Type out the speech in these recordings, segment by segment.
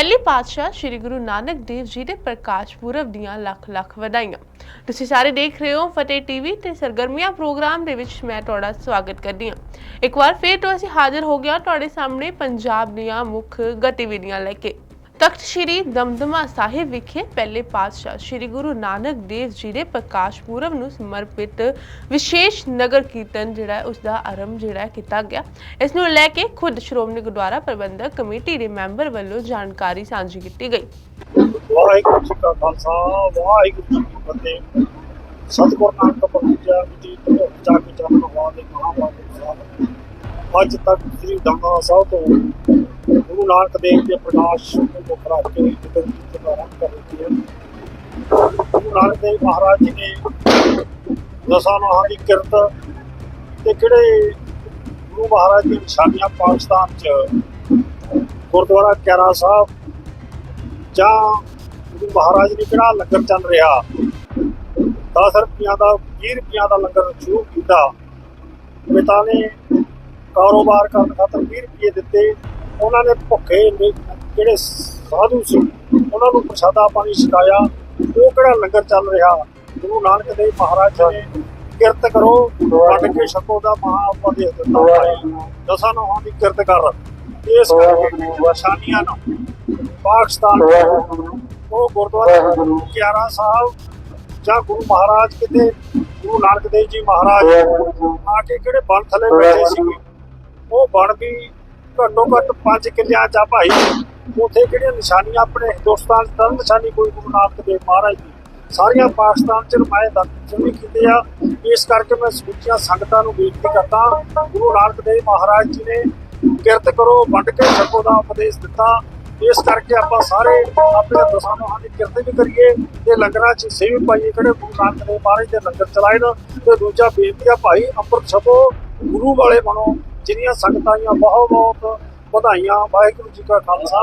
ਪਹਿਲੀ ਪਾਤਸ਼ਾਹ ਸ੍ਰੀ ਗੁਰੂ ਨਾਨਕ ਦੇਵ ਜੀ ਦੇ ਪ੍ਰਕਾਸ਼ ਪੁਰਬ ਦੀਆਂ ਲੱਖ ਲੱਖ ਵਧਾਈਆਂ। ਤੁਸੀਂ ਸਾਰੇ ਦੇਖ ਰਹੇ ਹੋ ਫਤਿਹ ਟੀਵੀ ਤੇ ਸਰਗਰਮੀਆਂ ਪ੍ਰੋਗਰਾਮ ਦੇ ਵਿੱਚ ਮੈਂ ਤੁਹਾਡਾ ਸਵਾਗਤ ਕਰਦੀ ਹਾਂ। ਇੱਕ ਵਾਰ ਫੇਰ ਤੋਂ ਅਸੀਂ ਹਾਜ਼ਰ ਹੋ ਗਿਆ ਤੁਹਾਡੇ ਸਾਹਮਣੇ ਪੰਜਾਬ ਦੀਆਂ ਮੁੱਖ ਗਤੀਵਿਧੀਆਂ ਲੈ ਕੇ। ਤਖਤ ਸ੍ਰੀ ਦਮਦਮਾ ਸਾਹਿਬ ਵਿਖੇ ਪਹਿਲੇ ਪਾਤਸ਼ਾਹ ਸ੍ਰੀ ਗੁਰੂ ਨਾਨਕ ਦੇਵ ਜੀ ਦੇ ਪ੍ਰਕਾਸ਼ ਪੁਰਬ ਨੂੰ ਸਮਰਪਿਤ ਵਿਸ਼ੇਸ਼ ਨਗਰ ਕੀਰਤਨ ਜਿਹੜਾ ਉਸ ਦਾ ਆਰੰਭ ਜਿਹੜਾ ਕੀਤਾ ਗਿਆ। ਇਸ ਨੂੰ ਲੈ ਕੇ ਖੁਦ ਸ਼੍ਰੋਮਣੀ ਗੁਰਦੁਆਰਾ ਪ੍ਰਬੰਧਕ ਕਮੇਟੀ ਦੇ ਮੈਂਬਰ ਵੱਲੋਂ ਜਾਣਕਾਰੀ ਸਾਂਝੀ ਕੀਤੀ ਗਈ। ਵਾਹਿਗੁਰੂ ਜੀ ਕਾ ਖਾਲਸਾ, ਵਾਹਿਗੁਰੂ ਜੀ ਕੀ ਫਤਿਹ। ਸਤਿਗੁਰ ਨਾਨਕ ਪਹੁੰਚਿਆ ਜੀ ਜਾ ਕੇ ਜਨਮ ਦੇ ਮਹਾਂਪੁਰਖ ਅੱਜ ਤੱਕ ਸ੍ਰੀ ਦਮਦਮਾ ਸਾਹਿਬ ਤੋਂ ਗੁਰੂ ਨਾਨਕ ਦੇਵ ਦੇ ਪ੍ਰਕਾਸ਼ ਨੂੰ ਮੁੱਖ ਰੱਖ ਕੇ ਜਿੱਦਾਂ ਕਿ ਆਰੰਭ ਕਰ ਦਿੱਤੀ ਹੈ। ਗੁਰੂ ਨਾਨਕ ਦੇਵ ਮਹਾਰਾਜ ਜੀ ਨੇ ਦਸਾਂ ਨੋਹਾਂ ਦੀ ਕਿਰਤ ਤੇ ਕਿਹੜੇ ਗੁਰੂ ਮਹਾਰਾਜ ਦੀ ਨਿਸ਼ਾਨੀਆਂ ਪਾਕਿਸਤਾਨ ਚ ਗੁਰਦੁਆਰਾ ਕੈਰਾ ਸਾਹਿਬ ਜਾਂ ਗੁਰੂ ਮਹਾਰਾਜ ਨੇ ਕਿਹੜਾ ਲੰਗਰ ਚੱਲ ਰਿਹਾ? 10 ਰੁਪਈਆਂ ਦਾ 20 ਰੁਪਈਆਂ ਦਾ ਲੰਗਰ ਸ਼ੁਰੂ ਕੀਤਾ। ਪਿਤਾ ਨੇ ਕਾਰੋਬਾਰ ਕਰਨ ਖਾਤਰ 20 ਰੁਪਏ ਦਿੱਤੇ। ਉਹਨਾਂ ਨੇ ਭੁੱਖੇ ਜਿਹੜੇ ਸਾਧੂ ਸੀ, ਉਹਨਾਂ ਨੂੰ ਪ੍ਰਸ਼ਾਦਾ ਪਾਣੀ ਛਕਾਇਆ। ਉਹ ਕਿਹੜਾ ਲੰਗਰ ਚੱਲ ਰਿਹਾ? ਗੁਰੂ ਨਾਨਕ ਦੇਵ ਮਹਾਰਾਜ ਜੀ ਨੇ ਕਿਰਤ ਕਰੋ ਵੰਡ ਕੇ ਛਕੋ ਦਾ ਮਹਾ ਉਪਦੇਸ਼ ਦਿੱਤਾ। ਭਾਈ ਦਸਾਂ ਨੋਹਾਂ ਦੀ ਕਿਰਤ ਕਰ। ਇਸ ਕਰਕੇ ਨਿਸ਼ਾਨੀਆਂ ਨੂੰ ਪਾਕਿਸਤਾਨ ਉਹ ਗੁਰਦੁਆਰਾ ਕਿਆਰਾ ਸਾਹਿਬ ਜਾਂ ਗੁਰੂ ਮਹਾਰਾਜ ਕਿਤੇ, ਗੁਰੂ ਨਾਨਕ ਦੇਵ ਜੀ ਮਹਾਰਾਜ ਆ ਕੇ ਕਿਹੜੇ ਬਣ ਥੱਲੇ ਬੈਠੇ ਸੀਗੇ? ਉਹ ਬਣ ਵੀ ਘੱਟੋ ਘੱਟ 5 ਕਿੱਲਿਆਂ ਚ ਆ ਭਾਈ। ਉਥੇ ਕਿਹੜੀਆਂ ਨਿਸ਼ਾਨੀਆਂ ਆਪਣੇ ਹਿੰਦੁਸਤਾਨ ਚ ਤਾਂ ਨਿਸ਼ਾਨੀ ਕੋਈ ਗੁਰੂ ਨਾਨਕ ਦੇਵ ਮਹਾਰਾਜ ਦੀ। ਸਾਰੀਆਂ ਪਾਕਿਸਤਾਨ ਚ ਰਮਾਇਤ ਦਰਸ਼ਨ ਕੀਤੇ ਆ। ਇਸ ਕਰਕੇ ਮੈਂ ਸਮੁੱਚੀਆਂ ਸੰਗਤਾਂ ਨੂੰ ਬੇਨਤੀ ਕਰਦਾ, ਗੁਰੂ ਨਾਨਕ ਦੇਵ ਮਹਾਰਾਜ ਜੀ ਨੇ ਕਿਰਤ ਕਰੋ, ਵੰਡ ਕੇ ਛਕੋ ਦਾ ਉਪਦੇਸ਼ ਦਿੱਤਾ। ਇਸ ਕਰਕੇ ਆਪਾਂ ਸਾਰੇ ਆਪਣੇ ਦਸਾਂ ਦੀ ਕਿਰਤ ਵੀ ਕਰੀਏ ਤੇ ਲੰਗਰਾਂ 'ਚ ਸੇਵ ਪਾਈਏ ਕਿਹੜੇ ਗੁਰੂ ਨਾਨਕ ਦੇਵ ਮਹਾਰਾਜ ਦੇ ਲੰਗਰ ਚਲਾਏ ਨਾ। ਤੇ ਦੂਜਾ ਬੇਨਤੀ ਆ ਭਾਈ, ਅੰਮ੍ਰਿਤ ਛਕੋ। ਗੁਰੂ ਵਾਲੇ ਬਣੋ। ਜਿੰਨੀਆਂ ਸੰਗਤਾਂ ਆਈਆਂ ਬਹੁਤ ਬਹੁਤ ਵਧਾਈਆਂ। ਵਾਹਿਗੁਰੂ ਜੀ ਕਾ ਖਾਲਸਾ।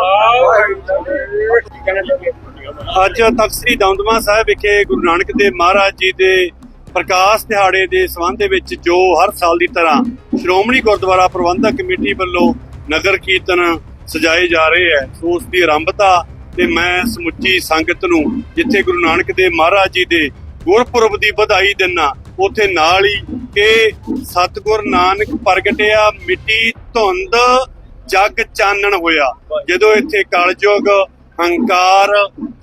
ਅੱਜ ਤਖਤ ਸ੍ਰੀ ਦਮਦਮਾ ਸਾਹਿਬ ਵਿਖੇ ਗੁਰੂ ਨਾਨਕ ਦੇਵ ਮਹਾਰਾਜ ਜੀ ਦੇ ਪ੍ਰਕਾਸ਼ ਦਿਹਾੜੇ ਦੇ ਸੰਬੰਧ ਦੇ ਵਿੱਚ ਜੋ ਹਰ ਸਾਲ ਦੀ ਤਰ੍ਹਾਂ ਸ਼੍ਰੋਮਣੀ ਗੁਰਦੁਆਰਾ ਪ੍ਰਬੰਧਕ ਕਮੇਟੀ ਵੱਲੋਂ ਨਗਰ ਕੀਰਤਨ ਸਜਾਏ ਜਾ ਰਹੇ ਹੈ। ਸੋ ਉਸ ਦੀ ਆਰੰਭਤਾ ਤੇ ਮੈਂ ਸਮੁੱਚੀ ਸੰਗਤ ਨੂੰ ਜਿੱਥੇ ਗੁਰੂ ਨਾਨਕ ਦੇਵ ਮਹਾਰਾਜ ਜੀ ਦੇ ਗੁਰਪੁਰਬ ਦੀ ਵਧਾਈ ਦਿੰਨਾ, ਉਥੇ ਨਾਲ ਹੀ ਕਿ ਸਤਿਗੁਰ ਨਾਨਕ ਪ੍ਰਗਟਿਆ ਮਿੱਟੀ ਧੁੰਦ ਜਗ ਚਾਨਣ ਹੋਇਆ। ਜਦੋਂ ਇੱਥੇ ਕਲਯੁਗ, ਹੰਕਾਰ